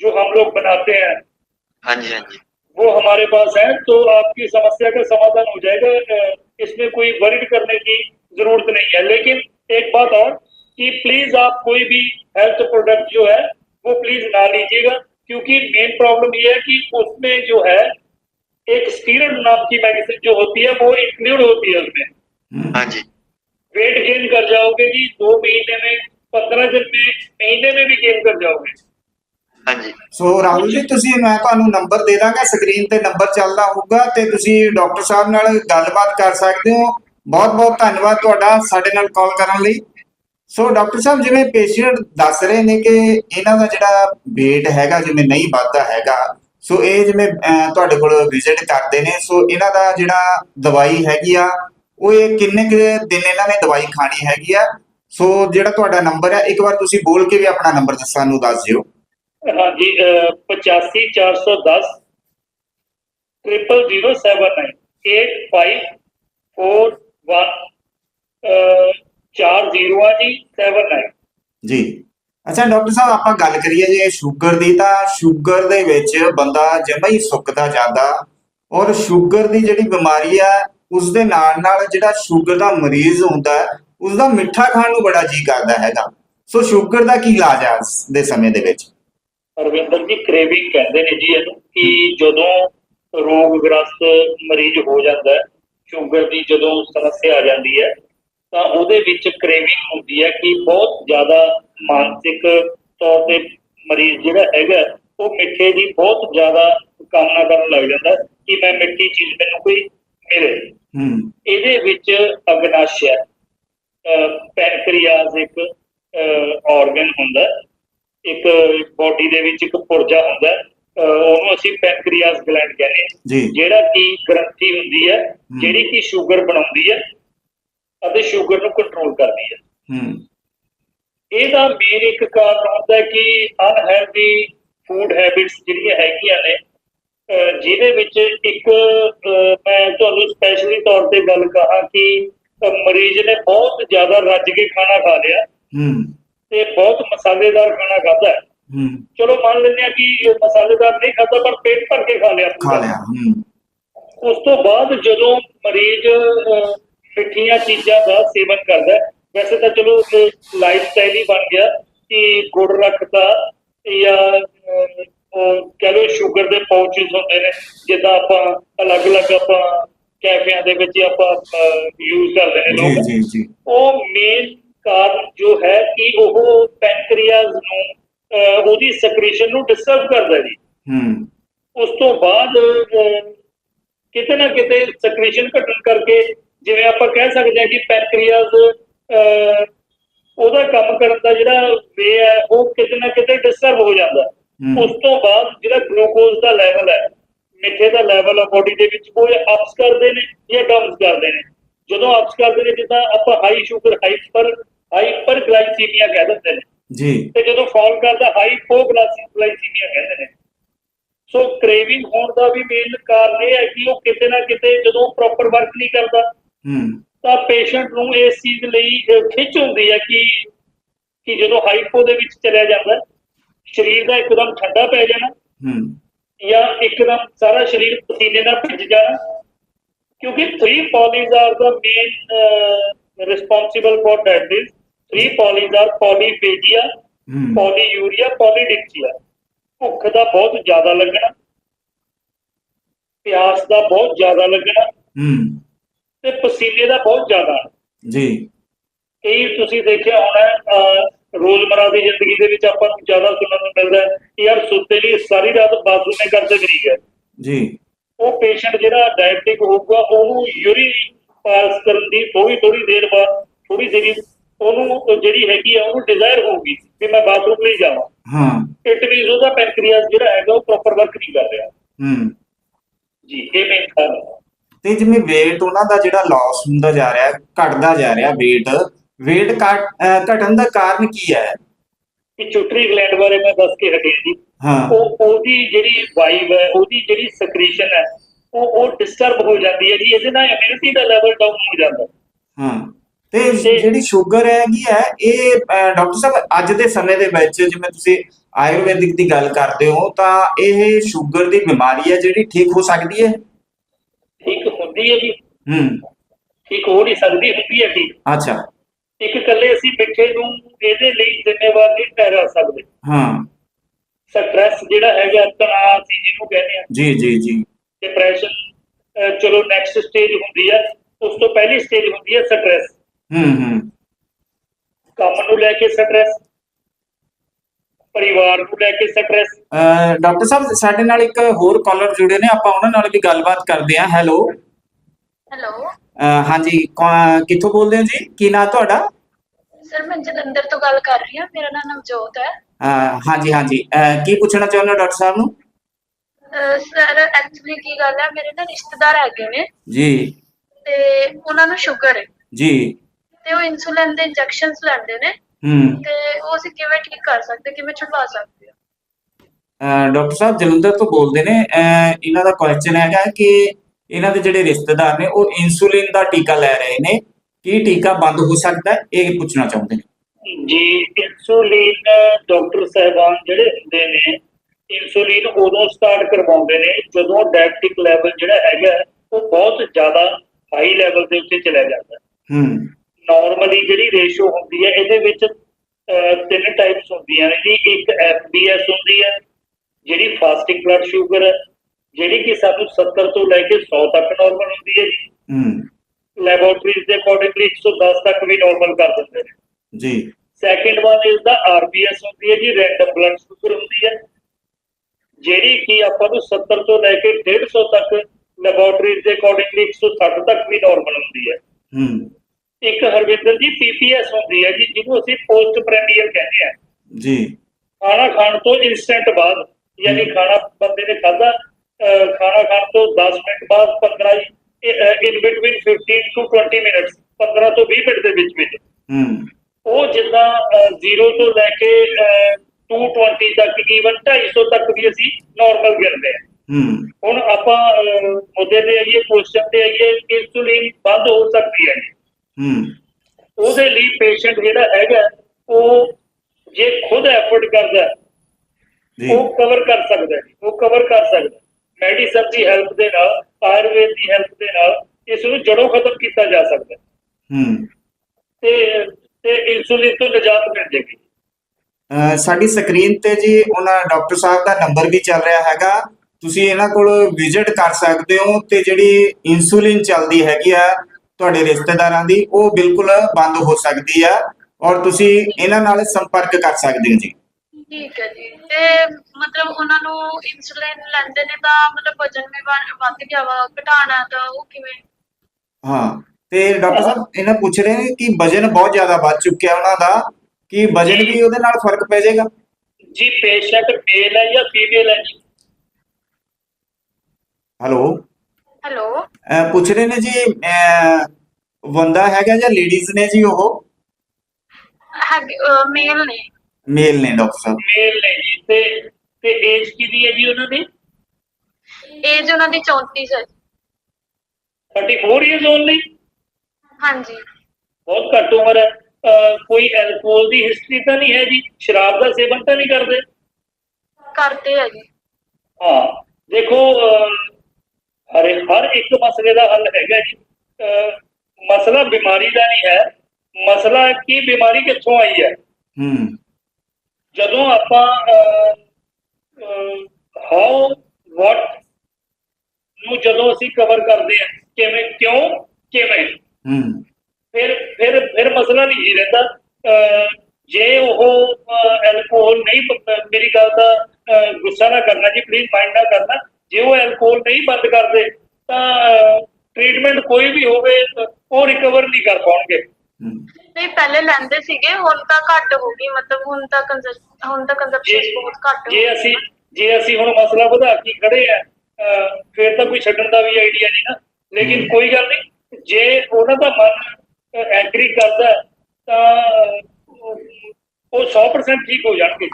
जो हम लोग बनाते हैं। हाँ जी हाँ जी। वो हमारे पास है तो आपकी समस्या का समाधान हो जाएगा। इसमें कोई वरिड करने की ज़रूरत नहीं है। लेकिन एक बात और कि प्लीज़ आप कोई भी हेल्थ प्रोडक्ट जो है वो प्लीज़ ना लीजिएगा क्योंकि मेन प्रॉब्लम ये है कि उसमें जो है एक स्टीरॉइड नाम की मेडिसिन जो होती है वो इंक्लूड होती है उसमें हम्म, हाँ जी वेट गेन कर जाओगे जी दो महीने में पंद्रह दिन में महीने में भी गेन कर जाओगे हाँ जी ਸੋ ਰਾਹੁਲ ਜੀ ਤੁਸੀਂ ਮੈਂ ਤੁਹਾਨੂੰ ਨੰਬਰ ਦੇ ਦਾਂਗਾ ਸਕਰੀਨ ਤੇ ਨੰਬਰ ਚੱਲਦਾ ਹੋਊਗਾ ਤੇ ਤੁਸੀਂ ਡਾਕਟਰ ਸਾਹਿਬ ਨਾਲ ਗੱਲਬਾਤ ਕਰ ਸਕਦੇ ਹੋ ਬਹੁਤ ਬਹੁਤ ਧੰਨਵਾਦ ਤੁਹਾਡਾ ਸਾਡੇ ਨਾਲ ਕਾਲ ਕਰਨ ਲਈ ਸੋ ਡਾਕਟਰ ਸਾਹਿਬ ਜਿਵੇਂ ਪੇਸ਼ੈਂਟ ਦੱਸ ਰਹੇ ਨੇ ਕਿ ਇਹਨਾਂ ਦਾ ਜਿਹੜਾ weight ਹੈਗਾ ਜਿਵੇਂ ਨਹੀਂ ਵੱਧਦਾ ਹੈਗਾ ਸੋ ਇਹ ਜਿਵੇਂ ਤੁਹਾਡੇ ਕੋਲ ਵਿਜ਼ਿਟ ਕਰਦੇ ਨੇ ਸੋ ਇਹਨਾਂ ਦਾ ਜਿਹੜਾ ਦਵਾਈ ਹੈਗੀ ਆ ਉਹ ਇਹ ਕਿੰਨੇ ਕਿ ਦਿਨ ਇਹਨਾਂ ਨੇ ਦਵਾਈ ਖਾਣੀ ਹੈਗੀ ਆ? ਸੋ ਜਿਹੜਾ ਤੁਹਾਡਾ ਨੰਬਰ ਹੈ ਇੱਕ ਵਾਰ ਤੁਸੀਂ ਬੋਲ ਕੇ ਵੀ ਆਪਣਾ ਨੰਬਰ ਸਾਨੂੰ ਦੱਸ ਦਿਓ। ਹਾਂਜੀ 85410 00079 8541 40 ਜੀ 79 ਜੀ। ਅੱਛਾ, ਡਾਕਟਰ ਸਾਹਿਬ, ਆਪਾਂ ਗੱਲ ਕਰੀਏ ਜੇ ਸ਼ੂਗਰ ਦੀ, ਤਾਂ ਸ਼ੂਗਰ ਦੇ ਵਿੱਚ ਬੰਦਾ ਜਮਾ ਹੀ ਸੁੱਕਦਾ ਜਾਂਦਾ ਔਰ ਸ਼ੂਗਰ ਦੀ ਜਿਹੜੀ ਬਿਮਾਰੀ ਆ ਉਸ ਦੇ ਨਾਲ ਨਾਲ ਜਿਹੜਾ ਸ਼ੂਗਰ ਦਾ ਮਰੀਜ਼ ਹੁੰਦਾ ਉਸ ਦਾ ਮਿੱਠਾ ਖਾਣ ਨੂੰ ਬੜਾ ਜੀ ਕਰਦਾ ਹੈਗਾ। ਸੋ ਸ਼ੂਗਰ ਦਾ ਕੀ ਇਲਾਜ ਆ ਇਸ ਦੇ ਸਮੇਂ ਦੇ ਵਿੱਚ? ਰਵਿੰਦਰ ਜੀ ਕ੍ਰੇਵਿੰਗ ਕਹਿੰਦੇ ਨੇ ਜੀ ਇਹਨੂੰ ਕਿ ਜਦੋਂ ਰੋਗ ਗ੍ਰਸਤ ਮਰੀਜ਼ ਹੋ ਜਾਂਦਾ ਹੈ, ਸ਼ੂਗਰ ਦੀ ਜਦੋਂ ਸਮੱਸਿਆ ਆ ਜਾਂਦੀ ਹੈ ਤਾਂ ਉਹਦੇ ਵਿੱਚ ਕ੍ਰੇਵਿੰਗ ਹੁੰਦੀ ਹੈ ਕਿ ਬਹੁਤ ਜ਼ਿਆਦਾ ਮਾਨਸਿਕ ਤੌਰ ਤੇ ਮਰੀਜ਼ ਜਿਹੜਾ ਹੈਗਾ ਉਹ ਮਿੱਠੇ ਦੀ ਬਹੁਤ ਜ਼ਿਆਦਾ ਕਾਮਨਾ ਕਰਨ ਲੱਗ ਜਾਂਦਾ ਕਿ ਮੈਂ ਮਿੱਠੀ ਚੀਜ਼ ਮੈਨੂੰ ਕੋਈ ਮਿਲੇ। ਹੂੰ। ਇਹਦੇ ਵਿੱਚ ਅਗਨਾਸ਼ਯ ਪੈਨਕ੍ਰੀਆਸ ਇੱਕ ਆਰਗਨ ਹੁੰਦਾ। ਇੱਕ ਬੋਡੀ ਦੇ ਵਿੱਚ ਇੱਕ ਪੁਰਜਾ ਹੁੰਦਾ ਉਹਨੂੰ ਅਸੀਂ ਪੈਨਕ੍ਰੀਆਸ ਗਲੈਂਡ ਕਹਿੰਦੇ ਹਾਂ। ਜਿਹੜਾ ਕਿ ਗ੍ਰੰਥੀ ਹੁੰਦੀ ਹੈ ਜਿਹੜੀ ਕਿ ਸ਼ੂਗਰ ਬਣਾਉਂਦੀ ਹੈ ਅਤੇ ਸ਼ੂਗਰ ਨੂੰ ਕੰਟਰੋਲ ਕਰਦੀ ਹੈ। ਹੂੰ। ਇਹਦਾ ਮੇਨ ਇੱਕ ਕਾਰਨ ਹੁੰਦਾ ਕਿ ਅਨਹੈਲਦੀ ਫੂਡ ਹੈਬਿਟਸ ਜਿਹੜੀਆਂ ਹੈਗੀਆਂ ਨੇ ਜਿਹਦੇ ਵਿੱਚ ਇੱਕ ਮੈਂ ਤੁਹਾਨੂੰ ਸਪੈਸ਼ਲੀ ਤੌਰ ਤੇ ਗੱਲ ਕਹਾਂ ਕਿ ਮਰੀਜ਼ ਨੇ ਬਹੁਤ ਜ਼ਿਆਦਾ ਰੱਜ ਕੇ ਖਾਣਾ ਖਾ ਲਿਆ। ਹੂੰ। ਤੇ ਬਹੁਤ ਮਸਾਲੇਦਾਰ ਖਾਣਾ ਖਾਧਾ ਹੈ। ਹੂੰ। ਚਲੋ ਮੰਨ ਲੈਂਦੇ ਆ ਕਿ ਮਸਾਲੇਦਾਰ ਨਹੀਂ ਖਾਧਾ ਪਰ ਪੇਟ ਭਰ ਕੇ ਖਾ ਲਿਆ। ਖਾ ਲਿਆ ਹੂੰ। ਉਸ ਤੋਂ ਬਾਅਦ ਜਦੋਂ ਮਰੀਜ਼ ਮਿੱਠੀਆਂ ਚੀਜ਼ਾਂ ਦਾ ਸੇਵਨ ਕਰਦਾ ਹੈ, ਵੈਸੇ ਤਾਂ ਚਲੋ ਲਾਈਫ ਸਟਾਈਲ ਹੀ ਬਣ ਗਿਆ ਕਿ ਗੁੜ ਰੱਖਤਾ ਜਾਂ ਕਹ ਲਓ ਸ਼ੂਗਰ ਦੇ ਪਾਊਚਸ ਹੁੰਦੇ ਨੇ ਜਿੱਦਾਂ ਆਪਾਂ ਅਲੱਗ-ਅਲੱਗ ਆਪਾਂ ਕੈਫਿਆਂ ਦੇ ਵਿੱਚ ਆਪਾਂ ਯੂਜ਼ ਕਰਦੇ ਨੇ ਲੋਕ। ਜੀ ਜੀ। ਉਹ ਮੇਨ ਕਾਰਨ ਜੋ ਹੈ ਕਿ ਉਹ ਪੈਨਕ੍ਰੀਆਸ ਨੂੰ ਉਹਦੀ ਸਕ੍ਰੀਸ਼ਨ ਨੂੰ ਡਿਸਟਰਬ ਕਰਦਾ ਜੀ। ਹੂੰ। ਉਸ ਤੋਂ ਬਾਅਦ ਕਿਤੇ ਨਾ ਕਿਤੇ ਸਕ੍ਰੀਸ਼ਨ ਘਟਣ ਕਰਕੇ ਜਿਵੇਂ ਆਪਾਂ ਕਹਿ ਸਕਦੇ ਹਾਂ ਕਿ ਪੈਨਕ੍ਰੀਆਸ ਉਹਦਾ ਕੰਮ ਕਰਨ ਦਾ ਜਿਹੜਾ ਵੇ ਹੈ ਉਹ ਕਿਤੇ ਨਾ ਕਿਤੇ ਡਿਸਟਰਬ ਹੋ ਜਾਂਦਾ। ਉਸ ਤੋਂ ਬਾਅਦ ਜਿਹੜਾ ਗਲੂਕੋਜ਼ ਦਾ ਲੈਵਲ ਹੈ ਮਿੱਠੇ ਦਾ ਲੈਵਲ ਆ ਬੋਡੀ ਦੇ ਵਿੱਚ ਉਹ ਅਪਸ ਕਰਦੇ ਨੇ ਜਾਂ ਡਾਊਨਸ ਕਰਦੇ ਨੇ। ਜਦੋਂ ਅਪਸ ਕਰਦੇ ਨੇ ਜਿੱਦਾਂ ਆਪਾਂ ਹਾਈ ਸ਼ੂਗਰ ਹਾਈਪਰ ਹਾਈਪਰ ਗਲਾਈਸੀਮੀਆ ਕਹਿ ਦਿੰਦੇ ਨੇ। ਜੀ। ਤੇ ਜਦੋਂ ਫਾਲ ਕਰਦਾ ਹਾਈਪੋਗਲਾਈਸੀਮੀਆ ਕਹਿੰਦੇ ਨੇ। ਸੋ ਕ੍ਰੇਵਿੰਗ ਹੋਣ ਦਾ ਵੀ ਮੇਨ ਕਾਰਨ ਇਹ ਹੈ ਕਿ ਉਹ ਕਿਤੇ ਨਾ ਕਿਤੇ ਜਦੋਂ ਪ੍ਰੋਪਰ ਵਰਕ ਨਹੀਂ ਕਰਦਾ ਤਾਂ ਪੇਸ਼ੈਂਟ ਨੂੰ ਇਸ ਚੀਜ਼ ਲਈ ਖਿੱਚ ਹੁੰਦੀ ਹੈ ਕਿ ਕਿ ਜਦੋਂ ਹਾਈਪੋ ਦੇ ਵਿੱਚ ਚਲਿਆ ਜਾਂਦਾ ਸਰੀਰ ਦਾ ਇੱਕਦਮ ਠੰਡਾ ਪੈ ਜਾਣਾ ਹੂੰ। ਜਾਂ ਇੱਕਦਮ ਸਾਰਾ ਸਰੀਰ ਪਸੀਨੇ ਨਾਲ ਭਿੱਜ ਜਾਣਾ ਕਿਉਂਕਿ 3 polys are the main responsible for diabetes 3 polys are polyphagia ਹੂੰ। ਪੋਲੀਯੂਰੀਆ ਪੋਲੀਡਿਕਸੀਆ ਭੁੱਖ ਦਾ ਬਹੁਤ ਜ਼ਿਆਦਾ ਲੱਗਣਾ ਪਿਆਸ ਦਾ ਬਹੁਤ ਜ਼ਿਆਦਾ ਲੱਗਣਾ ਹੂੰ। ਤੇ ਪਸੀਨੇ ਦਾ ਬਹੁਤ ਜ਼ਿਆਦਾ। ਜੀ। ਕਈ ਤੁਸੀਂ ਦੇਖਿਆ ਹੋਣਾ ਰੋਜ਼ਮਰਾ ਦੀ ਜ਼ਿੰਦਗੀ ਦੇ ਵਿੱਚ ਆਪਾਂ ਨੂੰ ਜ਼ਿਆਦਾ ਸੁਣਨ ਨੂੰ ਮਿਲਦਾ ਹੈ ਯਾਰ ਸੁੱਤੇ ਲਈ ਸਾਰੀ ਰਾਤ ਬਾਥਰੂਮੇ ਕਰਦੇ ਮਰੀਜ਼ ਹੈ। ਜੀ। ਉਹ ਪੇਸ਼ੈਂਟ ਜਿਹੜਾ ਡਾਇਬਟਿਕ ਹੋਊਗਾ ਉਹਨੂੰ ਯੂਰੀ ਪਾਸ ਕਰਨ ਦੀ ਥੋੜੀ ਥੋੜੀ ਦੇਰ ਬਾਅਦ ਥੋੜੀ ਦੇਰੀ ਉਹਨੂੰ ਉਹ ਜਿਹੜੀ ਹੈਗੀ ਆ ਉਹਨੂੰ ਡਿਜ਼ਾਇਰ ਹੋਊਗੀ ਕਿ ਮੈਂ ਬਾਥਰੂਮ ਲਈ ਜਾਵਾਂ। ਹਾਂ। ਇਟ ਮੀਨਸ ਉਹਦਾ ਪੈਨਕ੍ਰੀਆਸ ਜਿਹੜਾ ਹੈਗਾ ਉਹ ਪ੍ਰੋਪਰ ਵਰਕ ਨਹੀਂ ਕਰ ਰਿਹਾ। ਹੂੰ। ਜੀ ਇਹ ਮੇਨ ਕਾਰਨ ਹੈ। ਤੇ ਜਿਵੇਂ weight ਉਹਨਾਂ ਦਾ ਜਿਹੜਾ ਲਾਸ ਹੁੰਦਾ ਜਾ ਰਿਹਾ ਘਟਦਾ ਜਾ ਰਿਹਾ weight weight ਘਟ ਘਟਣ ਦਾ ਕਾਰਨ ਕੀ ਹੈ? ਪਿਚੁਟਰੀ ਗਲੈਂਡ ਬਾਰੇ ਮੈਂ ਦੱਸ ਕੇ ਹਟਿਆ ਜੀ। ਹਾਂ। ਉਹ ਉਹਦੀ ਜਿਹੜੀ ਵਾਈਬ ਹੈ ਉਹਦੀ ਜਿਹੜੀ ਸਕ੍ਰੀਸ਼ਨ ਹੈ ਉਹ ਉਹ ਡਿਸਟਰਬ ਹੋ ਜਾਂਦੀ ਹੈ ਜੀ। ਇਹਦੇ ਨਾਲ ਇਮਿਊਨਿਟੀ ਦਾ ਲੈਵਲ ਡਾਊਨ ਹੋ ਜਾਂਦਾ। ਹੈ। ਤੇ ਜਿਹੜੀ ਸ਼ੂਗਰ ਹੈਗੀ ਹੈ ਇਹ ਡਾਕਟਰ ਸਾਹਿਬ ਅੱਜ ਦੇ ਸਮੇਂ ਦੇ ਵਿੱਚ ਜਿਵੇਂ ਤੁਸੀਂ ਆਯੁਰਵੈਦਿਕ ਦੀ ਗੱਲ ਕਰਦੇ ਹੋ ਤਾਂ ਇਹ ਸ਼ੂਗਰ ਦੀ ਬਿਮਾਰੀ ਹੈ ਜਿਹੜੀ ਠੀਕ ਹੋ ਸਕਦੀ ਹੈ? ਠੀਕ ਹੁੰਦੀ ਹੈ ਜੀ। ਹੂੰ। ਠੀਕ ਹੋ ਨਹੀਂ ਸਕਦੀ ਹੁੰਦੀ ਹੈ ਠੀਕ ਅੱਛਾ। ਇੱਕ ਇਕੱਲੇ ਅਸੀਂ ਮਿੱਠੇ ਨੂੰ ਇਹਦੇ ਲਈ ਜ਼ਿੰਮੇਵਾਰ ਨਹੀਂ ਠਹਿਰਾ ਸਕਦੇ। ਹਾਂ। ਸਟ੍ਰੈਸ ਜਿਹੜਾ ਹੈਗਾ ਤਣਾਅ ਅਸੀਂ ਜਿਹਨੂੰ ਕਹਿੰਦੇ ਆ ਜੀ ਜੀ ਜੀ। ਡਿਪਰੈਸ਼ਨ ਚਲੋ ਨੈਕਸਟ ਸਟੇਜ ਹੁੰਦੀ ਹੈ। ਉਸ ਤੋਂ ਪਹਿਲੀ ਸਟੇਜ ਹੁੰਦੀ ਹੈ ਸਟ੍ਰੈਸ ਹੂੰ ਹੂੰ। ਕੰਮ ਨੂੰ ਲੈ ਕੇ ਸਟ੍ਰੈਸ ਪਰਿਵਾਰ ਨੂੰ ਲੈ ਕੇ ਸਟ੍ਰੈਸ ਡਾਕਟਰ ਸਾਹਿਬ ਸਾਡੇ ਨਾਲ ਇੱਕ ਹੋਰ ਕਾਲਰ ਜੁੜੇ ਨੇ ਆਪਾਂ ਉਹਨਾਂ ਨਾਲ ਵੀ ਗੱਲਬਾਤ ਕਰਦੇ ਹਾਂ। ਹੈਲੋ ਹੈਲੋ ਹਾਂਜੀ ਕੌਣ- ਕਿੱਥੋਂ ਬੋਲਦੇ ਹੋ ਜੀ? ਕੀ ਨਾਂ ਤੁਹਾਡਾ? ਸਰ ਮੈਂ ਜਲੰਧਰ ਤੋਂ ਗੱਲ ਕਰ ਰਹੀ ਹਾਂ। ਮੇਰਾ ਨਾਮ ਨਵਜੋਤ ਹੈ। ਅਹ, ਹਾਂਜੀ ਹਾਂਜੀ। ਅਹ, ਕੀ ਪੁੱਛਣਾ ਚਾਹੁੰਦੇ ਹੋ ਡਾਕਟਰ ਸਾਹਿਬ ਨੂੰ? ਸਰ ਐਕਚੁਅਲੀ ਕੀ ਗੱਲ ਹੈ ਮੇਰੇ ਨਾ ਰਿਸ਼ਤੇਦਾਰ ਹੈਗੇ ਨੇ। ਜੀ। ਤੇ ਉਹਨਾਂ ਨੂੰ ਸ਼ੂਗਰ ਹੈ। ਜੀ। ਤੇ ਉਹ ਇਨਸੂਲਿਨ ਦੇ ਇੰਜੈਕਸ਼ਨਸ ਲੈਂਦੇ ਨੇ। ਹੂੰ। ਤੇ ਉਹ ਅਸੀਂ ਕਿਵੇਂ ਠੀਕ ਕਰ ਸਕਦੇ ਕਿਵੇਂ ਛੁਡਵਾ ਸਕਦੇ ਹਾਂ ਡਾਕਟਰ ਸਾਹਿਬ ਜਲੰਧਰ ਤੋਂ ਬੋਲਦੇ ਨੇ ਅਹ ਇਹਨਾਂ ਦਾ ਕੁਐਸਚਨ ਹੈਗਾ ਕਿ ਇਹਨਾਂ ਦੇ ਜਿਹੜੇ ਰਿਸ਼ਤੇਦਾਰ ਨੇ ਉਹ ਇਨਸੂਲਿਨ ਦਾ ਟੀਕਾ ਲੈ ਰਹੇ ਨੇ। ਕੀ ਟੀਕਾ ਬੰਦ ਹੋ ਸਕਦਾ ਹੈ? ਇਹ ਪੁੱਛਣਾ ਚਾਹੁੰਦੇ ਨੇ। ਜੀ ਇਨਸੂਲਿਨ ਡਾਕਟਰ ਸਾਹਿਬਾਨ ਜਿਹੜੇ ਹੁੰਦੇ ਨੇ ਇਨਸੂਲਿਨ ਉਦੋਂ ਸਟਾਰਟ ਕਰਵਾਉਂਦੇ ਨੇ ਜਦੋਂ ਡਾਇਬਟਿਕ ਲੈਵਲ ਜਿਹੜਾ ਹੈਗਾ ਉਹ ਬਹੁਤ ਜ਼ਿਆਦਾ ਹਾਈ ਲੈਵਲ ਦੇ ਉੱਤੇ ਚਲਾ ਜਾਂਦਾ। ਹੈ ਹੂੰ। ਨਾਰਮਲੀ ਜਿਹੜੀ ਰੇਸ਼ੋ ਹੁੰਦੀ ਹੈ ਇਹਦੇ ਵਿੱਚ ਤਿੰਨ ਟਾਈਪਸ ਹੁੰਦੀਆਂ ਨੇ ਜੀ। ਇੱਕ ਐਫਬੀਐਸ ਹੁੰਦੀ ਹੈ ਜਿਹੜੀ ਫਾਸਟਿੰਗ ਬਲੱਡ ਸ਼ੂਗਰ ਹੈ ਜਿਹੜੀ ਕਿ ਸਾਨੂੰ 70 ਤੋਂ ਲੈ ਕੇ 100 ਤੱਕ ਨਾਰਮਲ ਹੁੰਦੀ ਹੈ ਜੀ। ਹੂੰ। ਲੈਬੋਰਟਰੀਜ਼ ਦੇ ਅਕੋਰਡਿੰਗਲੀ 110 ਤੱਕ ਵੀ ਨਾਰਮਲ ਕਰ ਦਿੰਦੇ ਨੇ। ਜੀ। Second one is the R B S ਹੁੰਦੀ ਹੈ ਜੀ ਰੈਂਡਮ ਬਲੱਡ ਸ਼ੂਗਰ ਹੁੰਦੀ ਹੈ। ਜਿਹੜੀ ਕਿ ਆਪਾਂ ਨੂੰ 70 ਤੋਂ ਲੈ ਕੇ 150 ਤੱਕ ਲੈਬੋਰਟਰੀਜ਼ ਦੇ ਅਕੋਰਡਿੰਗਲੀ 160 ਤੱਕ ਵੀ ਨਾਰਮਲ ਹੁੰਦੀ ਹੈ। ਹੂੰ। ਇੱਕ ਹਰਵਿੰਦਰ ਜੀ ਪੀਪੀਐਸ ਹੁੰਦੀ ਹੈ ਜੀ ਜਿਹਨੂੰ ਅਸੀਂ ਪੋਸਟ ਪ੍ਰੈਂਡੀਅਰ ਕਹਿੰਦੇ ਆ ਜੀ। ਖਾਣਾ ਖਾਣ ਤੋਂ ਇਨਸਟੈਂਟ ਬਾਅਦ ਯਾਨੀ ਖਾਣਾ ਬੰਦੇ ਨੇ ਖਾਦਾ ਖਾਣਾ ਖਾਣ ਤੋਂ 10 ਮਿੰਟ ਬਾਅਦ 15 ਇਨ ਬਿਟਵੀਨ 15 ਟੂ 20 ਮਿੰਟਸ 15 ਤੋਂ 20 ਮਿੰਟ ਦੇ ਵਿੱਚ ਵਿੱਚ। ਹੂੰ। ਉਹ ਜਿੱਦਾਂ 0 ਤੋਂ ਲੈ ਕੇ ਅਹ, 220 ਤੱਕ ਈਵਨ 250 ਤੱਕ ਵੀ ਅਸੀਂ ਨਾਰਮਲ ਗਿਣਦੇ ਹਾਂ। ਹੂੰ। ਹੁਣ ਆਪਾਂ ਮੁੱਦੇ ਤੇ ਆਈਏ ਕੁਐਸਚਨ ਤੇ ਆਈਏ ਇਨਸੂਲਿਨ ਬੰਦ ਹੋ ਸਕਦੀ ਹੈ ਹੂੰ। ਉਹਦੇ ਲਈ ਪੇਸ਼ੈਂਟ ਜਿਹੜਾ ਹੈਗਾ ਉਹ ਜੇ ਖੁਦ ਐਫਰਟ ਕਰਦਾ ਉਹ ਕਵਰ ਕਰ ਸਕਦਾ ਉਹ ਕਵਰ ਕਰ ਸਕਦਾ ਮੈਡੀਸਨ ਦੀ ਹੈਲਪ ਦੇ ਨਾਲ ਆਯੁਰਵੇਦ ਦੀ ਹੈਲਪ ਦੇ ਨਾਲ ਇਸ ਨੂੰ ਜੜੋਂ ਖਤਮ ਕੀਤਾ ਜਾ ਸਕਦਾ ਹੈ। ਤੇ ਤੇ ਇਨਸੂਲਿਨ ਤੋਂ ਨਿਜਾਤ ਮਿਲ ਜੇਗੀ ਸਾਡੀ ਸਕਰੀਨ ਤੇ ਜੀ ਉਹਨਾਂ ਡਾਕਟਰ ਸਾਹਿਬ ਦਾ ਨੰਬਰ ਵੀ ਚੱਲ ਰਿਹਾ ਹੈਗਾ। ਤੁਸੀਂ ਇਹਨਾਂ ਕੋਲ ਵਿਜ਼ਿਟ ਕਰ ਸਕਦੇ ਹੋ ਤੇ ਜਿਹੜੀ ਇਨਸੂਲਿਨ ਚੱਲਦੀ ਹੈਗੀ ਆ ਤੁਹਾਡੇ ਰਿਸ਼ਤੇਦਾਰਾਂ ਦੀ ਉਹ ਬਿਲਕੁਲ ਬੰਦ ਹੋ ਸਕਦੀ ਆ ਔਰ ਤੁਸੀਂ ਇਹਨਾਂ ਨਾਲ ਸੰਪਰਕ ਕਰ ਸਕਦੇ ਹੋ ਜੀ। ਠੀਕ ਹੈ ਜੀ। ਤੇ ਮਤਲਬ ਉਹਨਾਂ ਨੂੰ ਇਨਸੂਲਿਨ ਲੈਂਦੇ ਨੇ ਤਾਂ ਮਤਲਬ ਵਜਨ ਵੀ ਵਧ ਵੱਧ ਗਿਆ ਵਾ ਘਟਾਉਣਾ ਤਾਂ ਉਹ ਕਿਵੇਂ? ਹਾਂ ਤੇ ਡਾਕਟਰ ਸਾਹਿਬ ਇਹਨਾਂ ਪੁੱਛ ਰਹੇ ਨੇ ਕਿ ਵਜਨ ਬਹੁਤ ਜ਼ਿਆਦਾ ਵੱਧ ਚੁੱਕਿਆ ਉਹਨਾਂ ਦਾ ਕਿ ਵਜਨ ਵੀ ਉਹਦੇ ਨਾਲ ਫ਼ਰਕ ਪੈ ਜਾਏਗਾ? ਜੀ ਪੇਸ਼ੈਂਟ ਮੇਲ ਹੈ ਜਾਂ ਫੀਮੇਲ ਹੈ ਜੀ? ਹੈਲੋ? ਹੈਲੋ। ਅਹ ਪੁੱਛ ਰਹੇ ਨੇ ਜੀ ਅਹ ਬੰਦਾ ਹੈਗਾ ਜਾਂ ਲੇਡੀਜ਼ ਨੇ ਜੀ ਉਹ? ਮੇਲ ਨੇ। ਮੇਲ ਨੇ ਡਾਕਟਰ ਸਾਹਿਬ। ਮੇਲ ਨੇ ਜੀ ਤੇ ਤੇ ਏਜ ਕਿੰਨੀ ਹੈ ਜੀ ਉਹਨਾਂ ਦੀ? ਏਜ ਉਹਨਾਂ ਦੀ 34 ਹੈ 34 ਇਅਰਸ ਓਨਲੀ ਹਾਂਜੀ। ਬਹੁਤ ਘੱਟ ਉਮਰ ਹੈ। ਅਹ ਕੋਈ ਐਲਕੋਹਲ ਦੀ ਹਿਸਟਰੀ ਤਾਂ ਨਹੀਂ ਹੈ ਜੀ? ਸ਼ਰਾਬ ਦਾ ਸੇਵਨ ਤਾਂ ਨਹੀਂ ਕਰਦੇ? ਕਰਦੇ ਆ ਜੀ ਹਾਂ ਦੇਖੋ ਅਹ, ਹਰ ਹਰ ਇੱਕ ਮਸਲੇ ਦਾ ਹੱਲ ਹੈਗਾ ਜੀ। ਮਸਲਾ ਬਿਮਾਰੀ ਦਾ ਨਹੀਂ ਹੈ। ਮਸਲਾ ਕੀ ਬਿਮਾਰੀ ਕਿੱਥੋਂ ਆਈ ਹੈ? ਹੂੰ। ਜਦੋਂ ਆਪਾਂ ਹਾਊ ਵਾਟ ਨੂੰ ਜਦੋਂ ਅਸੀਂ ਕਵਰ ਕਰਦੇ ਹਾਂ ਕਿਵੇਂ ਕਿਉਂ ਕਿਵੇਂ? ਹੂੰ। ਫਿਰ ਫਿਰ ਫਿਰ ਮਸਲਾ ਨਹੀਂ ਜੀ ਰਹਿੰਦਾ। ਜੇ ਉਹ ਐਲਕੋਹਲ ਨਹੀਂ ਮੇਰੀ ਗੱਲ ਦਾ ਗੁੱਸਾ ਨਾ ਕਰਨਾ ਜੀ ਪਲੀਜ਼ ਮਾਈਂਡ ਨਾ ਕਰਨਾ। ਜੇ ਉਹ ਐਲਕੋਹਲ ਨਹੀਂ ਬੰਦ ਕਰਦੇ ਤਾਂ ਟ੍ਰੀਟਮੈਂਟ ਕੋਈ ਵੀ ਹੋਵੇ ਉਹ ਰਿਕਵਰ ਨਹੀਂ ਕਰ ਪਾਉਣਗੇ। ਹੂੰ। ਨਹੀਂ ਪਹਿਲੇ ਲੈਂਦੇ ਸੀਗੇ ਹੁਣ ਤਾਂ ਘੱਟ ਹੋ ਗਈ ਮਤਲਬ ਹੁਣ ਤਾਂ ਹੁਣ ਤਾਂ ਕੰਜ਼ਰਪਸ਼ਨ ਜੇ ਬਹੁਤ ਘੱਟ ਹੋ ਜੇ ਅਸੀਂ ਜੇ ਅਸੀਂ ਹੁਣ ਮਸਲਾ ਵਧਾ ਕੇ ਖੜੇ ਆ ਫਿਰ ਤਾਂ ਕੋਈ ਛੱਡਣ ਦਾ ਵੀ ਆਈਡੀਆ ਨਹੀਂ ਨਾ। ਲੇਕਿਨ। ਕੋਈ ਗੱਲ ਨਹੀਂ ਜੇ ਉਹਨਾਂ ਦਾ ਮਨ ਐਗਰੀ ਕਰਦਾ ਤਾਂ ਉਹ 100% ਠੀਕ ਹੋ ਜਾਣਗੇ।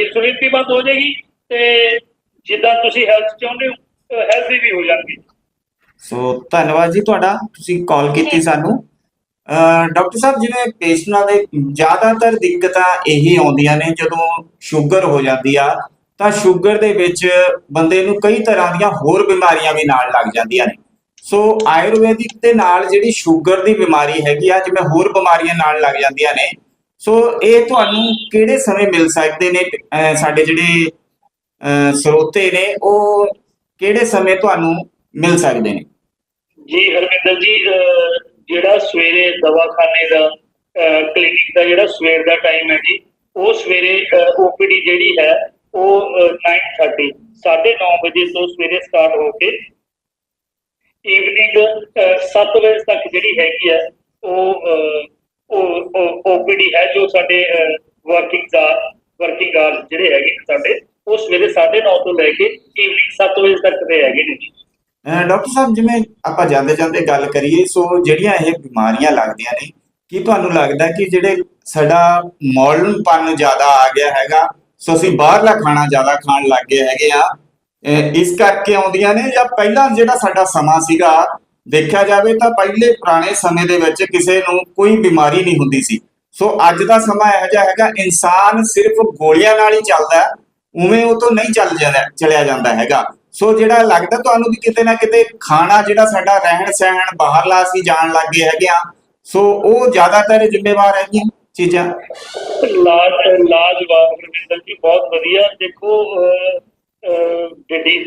ਇਨਸੂਲਿਨ ਵੀ ਬੰਦ ਹੋ ਜਾਏਗੀ ਤੇ ਜਿੱਦਾਂ ਤੁਸੀਂ ਹੈਲਥ ਚਾਹੁੰਦੇ ਹੋ ਹੈਲਥੀ ਵੀ ਹੋ ਜਾਣਗੇ। ਸੋ ਧੰਨਵਾਦ ਜੀ ਤੁਹਾਡਾ ਤੁਸੀਂ ਕਾਲ ਕੀਤੀ ਸਾਨੂੰ। ਡਾਕਟਰ ਸਾਹਿਬ ਜਿਵੇਂ ਪੇਸ਼ੈਂਟਾਂ ਦੇ ਜ਼ਿਆਦਾਤਰ ਦਿੱਕਤਾਂ ਇਹੀ ਆਉਂਦੀਆਂ ਨੇ ਜਦੋਂ ਸ਼ੂਗਰ ਹੋ ਜਾਂਦੀ ਆ ਤਾਂ ਸ਼ੂਗਰ ਦੇ ਵਿੱਚ ਬੰਦੇ ਨੂੰ ਕਈ ਤਰ੍ਹਾਂ ਦੀਆਂ ਹੋਰ ਬਿਮਾਰੀਆਂ ਵੀ ਨਾਲ ਲੱਗ ਜਾਂਦੀਆਂ ਨੇ। ਸੋ ਆਯੁਰਵੈਦਿਕ ਦੇ ਨਾਲ ਜਿਹੜੀ ਸ਼ੂਗਰ ਦੀ ਬਿਮਾਰੀ ਹੈਗੀ ਆ ਜਿਵੇਂ ਹੋਰ ਬਿਮਾਰੀਆਂ ਨਾਲ ਲੱਗ ਜਾਂਦੀਆਂ ਨੇ। ਸੋ ਇਹ ਤੁਹਾਨੂੰ ਕਿਹੜੇ ਸਮੇਂ ਮਿਲ ਸਕਦੇ ਨੇ ਸਾਡੇ ਜਿਹੜੇ ਸਰੋਤੇ ਨੇ ਉਹ ਕਿਹੜੇ ਸਮੇਂ ਤੁਹਾਨੂੰ ਮਿਲ ਸਕਦੇ ਨੇ? ਜੀ ਹਰਮਿੰਦਰ ਜੀ ਅਹ ਜਿਹੜਾ ਸਵੇਰੇ ਦਵਾਖਾਨੇ ਦਾ ਕਲੀਨਿਕ ਦਾ ਜਿਹੜਾ ਸਵੇਰ ਦਾ ਟਾਈਮ ਹੈ ਜੀ ਉਹ ਸਵੇਰੇ ਓਪੀਡੀ ਜਿਹੜੀ ਹੈ ਉਹ ਅਹ, 9:30 9:30 ਵਜੇ ਤੋਂ ਸਵੇਰੇ ਸਟਾਰਟ ਹੋ ਕੇ ਈਵਨਿੰਗ 7 ਵਜੇ ਤੱਕ ਜਿਹੜੀ ਹੈਗੀ ਹੈ ਉਹ ਅਹ, ਉਹ ਓਪੀਡੀ ਹੈ ਜੋ ਸਾਡੇ ਵਰਕਿੰਗ ਦਾ ਵਰਕਿੰਗ ਆਵਰਸ ਜਿਹੜੇ ਹੈਗੇ ਨੇ ਸਾਡੇ। ਉਹ ਸਵੇਰੇ 9:30 ਤੋਂ ਲੈ ਕੇ ਈਵਨਿੰਗ 7 ਵਜੇ ਤੱਕ ਦੇ ਹੈਗੇ ਨੇ ਡਾਕਟਰ ਸਾਹਿਬ, ਜਿਵੇਂ ਆਪਾਂ ਜਾਂਦੇ ਜਾਂਦੇ ਗੱਲ ਕਰੀਏ, ਸੋ ਜਿਹੜੀਆਂ ਇਹ ਬਿਮਾਰੀਆਂ ਲੱਗਦੀਆਂ ਨੇ, ਕੀ ਤੁਹਾਨੂੰ ਲੱਗਦਾ ਕਿ ਜਿਹੜੇ ਸਾਡਾ ਮਾਡਰਨਪਨ ਜ਼ਿਆਦਾ ਆ ਗਿਆ ਹੈਗਾ, ਸੋ ਅਸੀਂ ਬਾਹਰਲਾ ਖਾਣਾ ਜ਼ਿਆਦਾ ਖਾਣ ਲੱਗ ਗਏ ਹੈਗੇ ਆ ਇਸ ਕਰਕੇ ਆਉਂਦੀਆਂ ਨੇ ਜਾਂ ਪਹਿਲਾਂ ਜਿਹੜਾ ਸਾਡਾ ਸਮਾਂ ਸੀਗਾ, ਦੇਖਿਆ ਜਾਵੇ ਤਾਂ ਪਹਿਲੇ ਪੁਰਾਣੇ ਸਮੇਂ ਦੇ ਵਿੱਚ ਕਿਸੇ ਨੂੰ ਕੋਈ ਬਿਮਾਰੀ ਨਹੀਂ ਹੁੰਦੀ ਸੀ। ਸੋ ਅੱਜ ਦਾ ਸਮਾਂ ਇਹੋ ਜਿਹਾ ਹੈਗਾ, ਇਨਸਾਨ ਸਿਰਫ ਗੋਲੀਆਂ ਨਾਲ ਹੀ ਚੱਲਦਾ ਉਵੇਂ ਉਹ ਤੋਂ ਨਹੀਂ ਚੱਲ ਜਾਂਦਾ ਚਲਿਆ ਜਾਂਦਾ ਹੈਗਾ। ਸੋ ਜਿਹੜਾ ਲੱਗਦਾ ਤੁਹਾਨੂੰ ਵੀ ਕਿਤੇ ਨਾ ਕਿਤੇ ਖਾਣਾ ਜਿਹੜਾ ਸਾਡਾ ਰਹਿਣ ਸਹਿਣ ਬਾਹਰਲਾ ਅਸੀਂ ਜਾਣ ਲੱਗ ਹੈਗੇ ਆ ਸੋ ਉਹ ਜ਼ਿਆਦਾਤਰ ਜ਼ਿੰਮੇਵਾਰ ਹੈਗੀਆਂ ਚੀਜ਼ਾਂ। ਲਾਜ ਲਾਜਵਾਬ ਰਵਿੰਦਰ ਜੀ ਬਹੁਤ ਵਧੀਆ। ਦੇਖੋ ਡਿਜ਼ੀਜ਼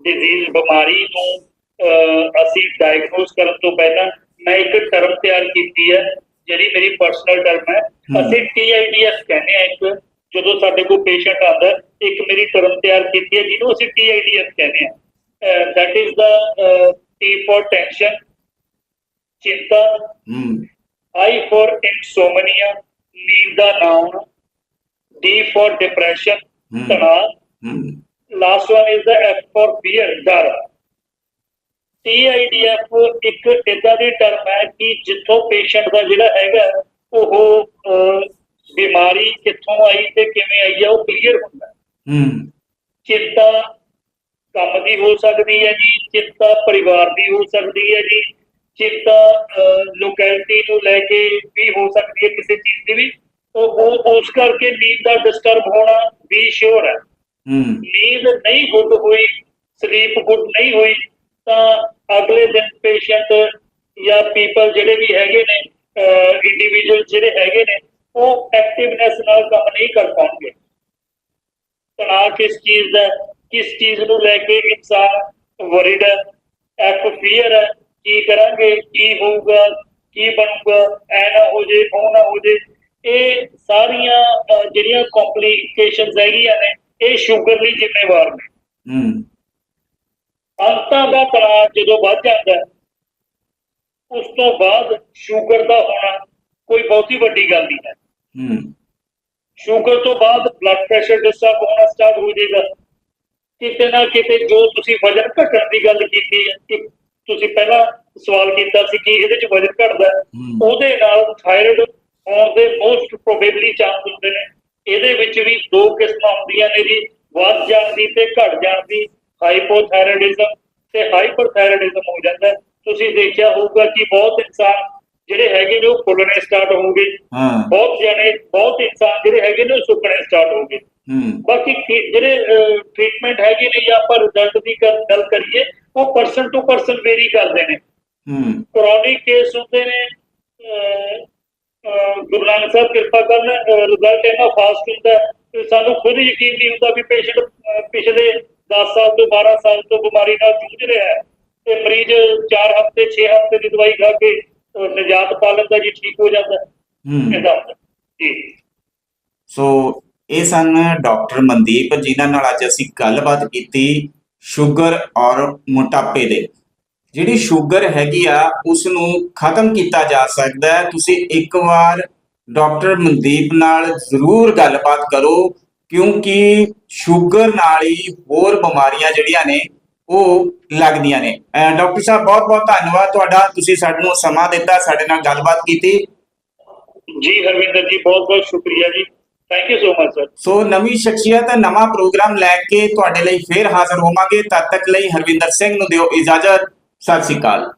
ਡਿਜ਼ੀਜ਼ ਬਿਮਾਰੀ ਨੂੰ ਅਸੀਂ ਡਾਇਗਨੋਸ ਕਰਨ ਤੋਂ ਪਹਿਲਾਂ ਮੈਂ ਇੱਕ ਟਰਮ ਤਿਆਰ ਕੀਤੀ ਹੈ ਜਿਹੜੀ ਮੇਰੀ ਪਰਸਨਲ ਟਰਮ ਹੈ। ਅਸੀਂ ਟੀਆਈਡੀਐਸ ਕਹਿੰਦੇ ਆ ਇੱਕ। ਜਦੋਂ ਸਾਡੇ ਕੋਲ ਪੇਸ਼ੈਂਟ ਆਉਂਦਾ ਇੱਕ ਮੇਰੀ ਟਰਮ ਤਿਆਰ ਕੀਤੀ ਹੈ ਜਿਹਨੂੰ ਅਸੀਂ ਟੀਆਈਡੀਐਸ ਕਹਿੰਦੇ ਆ that is the T for tension ਚਿੰਤਾ I for insomnia, ਨੀਂਦ ਦਾ D for depression, ਹਮ। ਤਣਾਅ last one is the F for fear, ਡਰ। TIDF ਇੱਕ ਇਦਾਂ ਦੀ ਟਰਮ ਹੈ ਕਿ ਜਿੱਥੋਂ ਪੇਸ਼ੈਂਟ ਦਾ ਜਿਹੜਾ ਹੈਗਾ ਉਹ ਬਿਮਾਰੀ ਕਿੱਥੋਂ ਆਈ ਤੇ ਕਿਵੇਂ ਆਈ ਹੈ ਉਹ ਕਲੀਅਰ ਹੁੰਦਾ। ਹੈ। ਚਿੰਤਾ ਕੰਮ ਦੀ ਹੋ ਸਕਦੀ ਹੈ ਜੀ ਚਿੰਤਾ ਪਰਿਵਾਰ ਦੀ ਹੋ ਸਕਦੀ ਹੈ ਜੀ ਚਿੰਤਾ ਲੋਕੈਲਿਟੀ ਨੂੰ ਲੈ ਕੇ ਵੀ ਹੋ ਸਕਦੀ ਹੈ ਕਿਸੇ ਚੀਜ਼ ਦੀ ਵੀ। ਉਹ ਉਸ ਕਰਕੇ ਨੀਂਦ ਦਾ ਡਿਸਟਰਬ ਹੋਣਾ ਵੀ ਸ਼ੋਰ ਹੈ। ਹੂੰ। ਨੀਂਦ ਨਹੀਂ ਗੁੱਡ ਹੋਈ ਸਲੀਪ ਗੁੱਡ ਨਹੀਂ ਹੋਈ ਤਾਂ ਅਗਲੇ ਦਿਨ ਪੇਸ਼ੈਂਟ ਜਾਂ ਪੀਪਲ ਜਿਹੜੇ ਵੀ ਹੈਗੇ ਨੇ ਇੰਡੀਵਿਜੂਅਲ ਜਿਹੜੇ ਹੈਗੇ ਨੇ ਉਹ ਐਕਟਿਵਨੈਸ ਨਾਲ ਕੰਮ ਨਹੀਂ ਕਰ ਪਾਉਣਗੇ। ਤਣਾਅ ਕਿਸ ਚੀਜ਼ ਦਾ ਕਿਸ ਚੀਜ਼ ਨੂੰ ਲੈ ਕੇ ਇਨਸਾਨ ਵਰਿਡ ਹੈ ਐਫ ਫੀਅਰ ਹੈ ਕੀ ਕਰਾਂਗੇ ਕੀ ਹੋਊਗਾ ਕੀ ਬਣੂਗਾ ਐ ਨਾ ਹੋ ਜੇ ਉਹ ਨਾ ਹੋ ਜੇ। ਇਹ ਸਾਰੀਆਂ ਜਿਹੜੀਆਂ ਕੰਪਲਿਕੇਸ਼ਨਸ ਹੈਗੀਆਂ ਨੇ ਇਹ ਸ਼ੂਗਰ ਲਈ ਜ਼ਿੰਮੇਵਾਰ ਨੇ। ਹੂੰ। ਅੰਤਾਂ ਦਾ ਤਣਾਅ ਜਦੋਂ ਵੱਧ ਜਾਂਦਾ ਹੈ, ਉਸ ਤੋਂ ਬਾਅਦ ਸ਼ੂਗਰ ਦਾ ਹੋਣਾ ਕੋਈ ਬਹੁਤੀ ਵੱਡੀ ਗੱਲ ਨਹੀਂ ਹੂੰ। ਸ਼ੂਗਰ ਤੋਂ ਬਾਅਦ ਬਲੱਡ ਪ੍ਰੈਸ਼ਰ ਡਿਸਟਰਬ ਹੋਣਾ ਸਟਾਰਟ ਹੋ ਜਾਏਗਾ ਕਿਤੇ ਨਾ ਕਿਤੇ ਜੋ ਤੁਸੀਂ ਵਜਨ ਘਟਣ ਦੀ ਗੱਲ ਕੀਤੀ ਹੈ ਕਿ ਤੁਸੀਂ ਪਹਿਲਾਂ ਸਵਾਲ ਕੀਤਾ ਸੀ ਕਿ ਇਹਦੇ ਚ ਵਜਨ ਘਟਦਾ। ਉਹਦੇ ਨਾਲ ਥਾਇਰਾਇਡ ਹੋਣ ਦੇ ਮੋਸਟ ਪ੍ਰੋਬੇਬਲੀ ਚਾਂਸ ਹੁੰਦੇ ਨੇ ਇਹਦੇ ਵਿੱਚ ਵੀ ਦੋ ਕਿਸਮਾਂ ਹੁੰਦੀਆਂ ਨੇ ਜੀ ਵੱਧ ਜਾਣ ਦੀ ਤੇ ਘਟ ਜਾਣ ਦੀ ਹਾਈਪੋਥਾਇਰਾਇਡਿਜ਼ਮ ਤੇ ਹਾਈਪਰਥਾਇਰਾਇਡਿਜ਼ਮ ਹੋ ਜਾਂਦਾ। ਤੁਸੀਂ ਦੇਖਿਆ ਹੋਊਗਾ ਕਿ ਬਹੁਤ ਇਨਸਾਨ ਜਿਹੜੇ ਹੈਗੇ ਨੇ ਉਹ ਫੁੱਲਣੇ ਸਟਾਰਟ ਹੋਣਗੇ। ਹਾਂ। ਬਹੁਤ ਜਣੇ ਬਹੁਤ ਇਨਸਾਨ ਜਿਹੜੇ ਹੈਗੇ ਨੇ ਉਹ ਸੁੱਕਣੇ ਸਟਾਰਟ ਹੋ ਗਏ ਹੂੰ। ਬਾਕੀ ਜਿਹੜੇ ਟ੍ਰੀਟਮੈਂਟ ਹੈਗੇ ਨੇ ਜਾਂ ਆਪਾਂ ਰਿਜ਼ਲਟ ਦੀ ਗੱਲ ਕਰੀਏ ਉਹ ਪਰਸਨ ਟੂ ਪਰਸਨ ਵੇਰੀ ਕਰਦੇ ਨੇ। ਹੂੰ। ਕ੍ਰੋਨਿਕ ਕੇਸ ਹੁੰਦੇ ਨੇ ਗੁਰੂ ਨਾਨਕ ਸਾਹਿਬ ਕਿਰਪਾ ਕਰਨ ਰਿਜ਼ਲਟ ਇਹਨਾਂ ਫਾਸਟ ਹੁੰਦਾ ਤੇ ਸਾਨੂੰ ਖੁਦ ਯਕੀਨ ਨਹੀਂ ਹੁੰਦਾ ਵੀ ਪੇਸ਼ੈਂਟ ਪਿਛਲੇ 10 ਸਾਲ ਤੋਂ 12 ਸਾਲ ਤੋਂ ਬਿਮਾਰੀ ਨਾਲ ਜੂਝ ਰਿਹਾ ਹੈ। ਤੇ ਮਰੀਜ਼ 4 ਹਫ਼ਤੇ 6 ਹਫ਼ਤੇ ਦੀ ਦਵਾਈ ਖਾ ਕੇ ਨਿਜਾਤ ਪਾ ਲੈਂਦਾ ਜੀ ਠੀਕ ਹੋ ਜਾਂਦਾ ਹੂੰ। ਇਹਦਾ ਜੀ। ਸੋ ਇਹ ਸਨ ਡਾਕਟਰ ਮਨਦੀਪ ਜਿਨ੍ਹਾਂ ਨਾਲ ਅੱਜ ਅਸੀਂ ਗੱਲਬਾਤ ਕੀਤੀ ਸ਼ੂਗਰ ਔਰ ਮੋਟਾਪੇ ਦੇ। ਜਿਹੜੀ ਸ਼ੂਗਰ ਹੈਗੀ ਆ ਉਸ ਨੂੰ ਖਤਮ ਕੀਤਾ ਜਾ ਸਕਦਾ ਹੈ। ਤੁਸੀਂ ਇੱਕ ਵਾਰ ਡਾਕਟਰ ਮਨਦੀਪ ਨਾਲ ਜ਼ਰੂਰ ਗੱਲਬਾਤ ਕਰੋ ਕਿਉਂਕਿ ਸ਼ੂਗਰ ਨਾਲ ਹੀ ਹੋਰ ਬਿਮਾਰੀਆਂ ਜਿਹੜੀਆਂ ਨੇ ਉਹ ਲੱਗਦੀਆਂ ਨੇ। ਡਾਕਟਰ ਸਾਹਿਬ ਬਹੁਤ ਬਹੁਤ ਧੰਨਵਾਦ ਤੁਹਾਡਾ। ਤੁਸੀਂ ਸਾਨੂੰ ਸਮਾਂ ਦਿੱਤਾ ਸਾਡੇ ਨਾਲ ਗੱਲਬਾਤ ਕੀਤੀ। ਜੀ ਹਰਵਿੰਦਰ ਜੀ ਬਹੁਤ ਬਹੁਤ ਸ਼ੁਕਰੀਆ ਜੀ। Thank you so much sir so ਨਵੀਂ ਸ਼ਖਸੀਅਤ ਨਵਾਂ ਪ੍ਰੋਗਰਾਮ ਲੈ ਕੇ ਤੁਹਾਡੇ ਲਈ ਫੇਰ ਹਾਜ਼ਰ ਹੋਵਾਂਗੇ। ਤਦ ਤੱਕ ਲਈ ਹਰਵਿੰਦਰ ਸਿੰਘ ਨੂੰ ਦਿਓ ਇਜਾਜ਼ਤ। ਸਤਿ ਸ਼੍ਰੀ ਅਕਾਲ।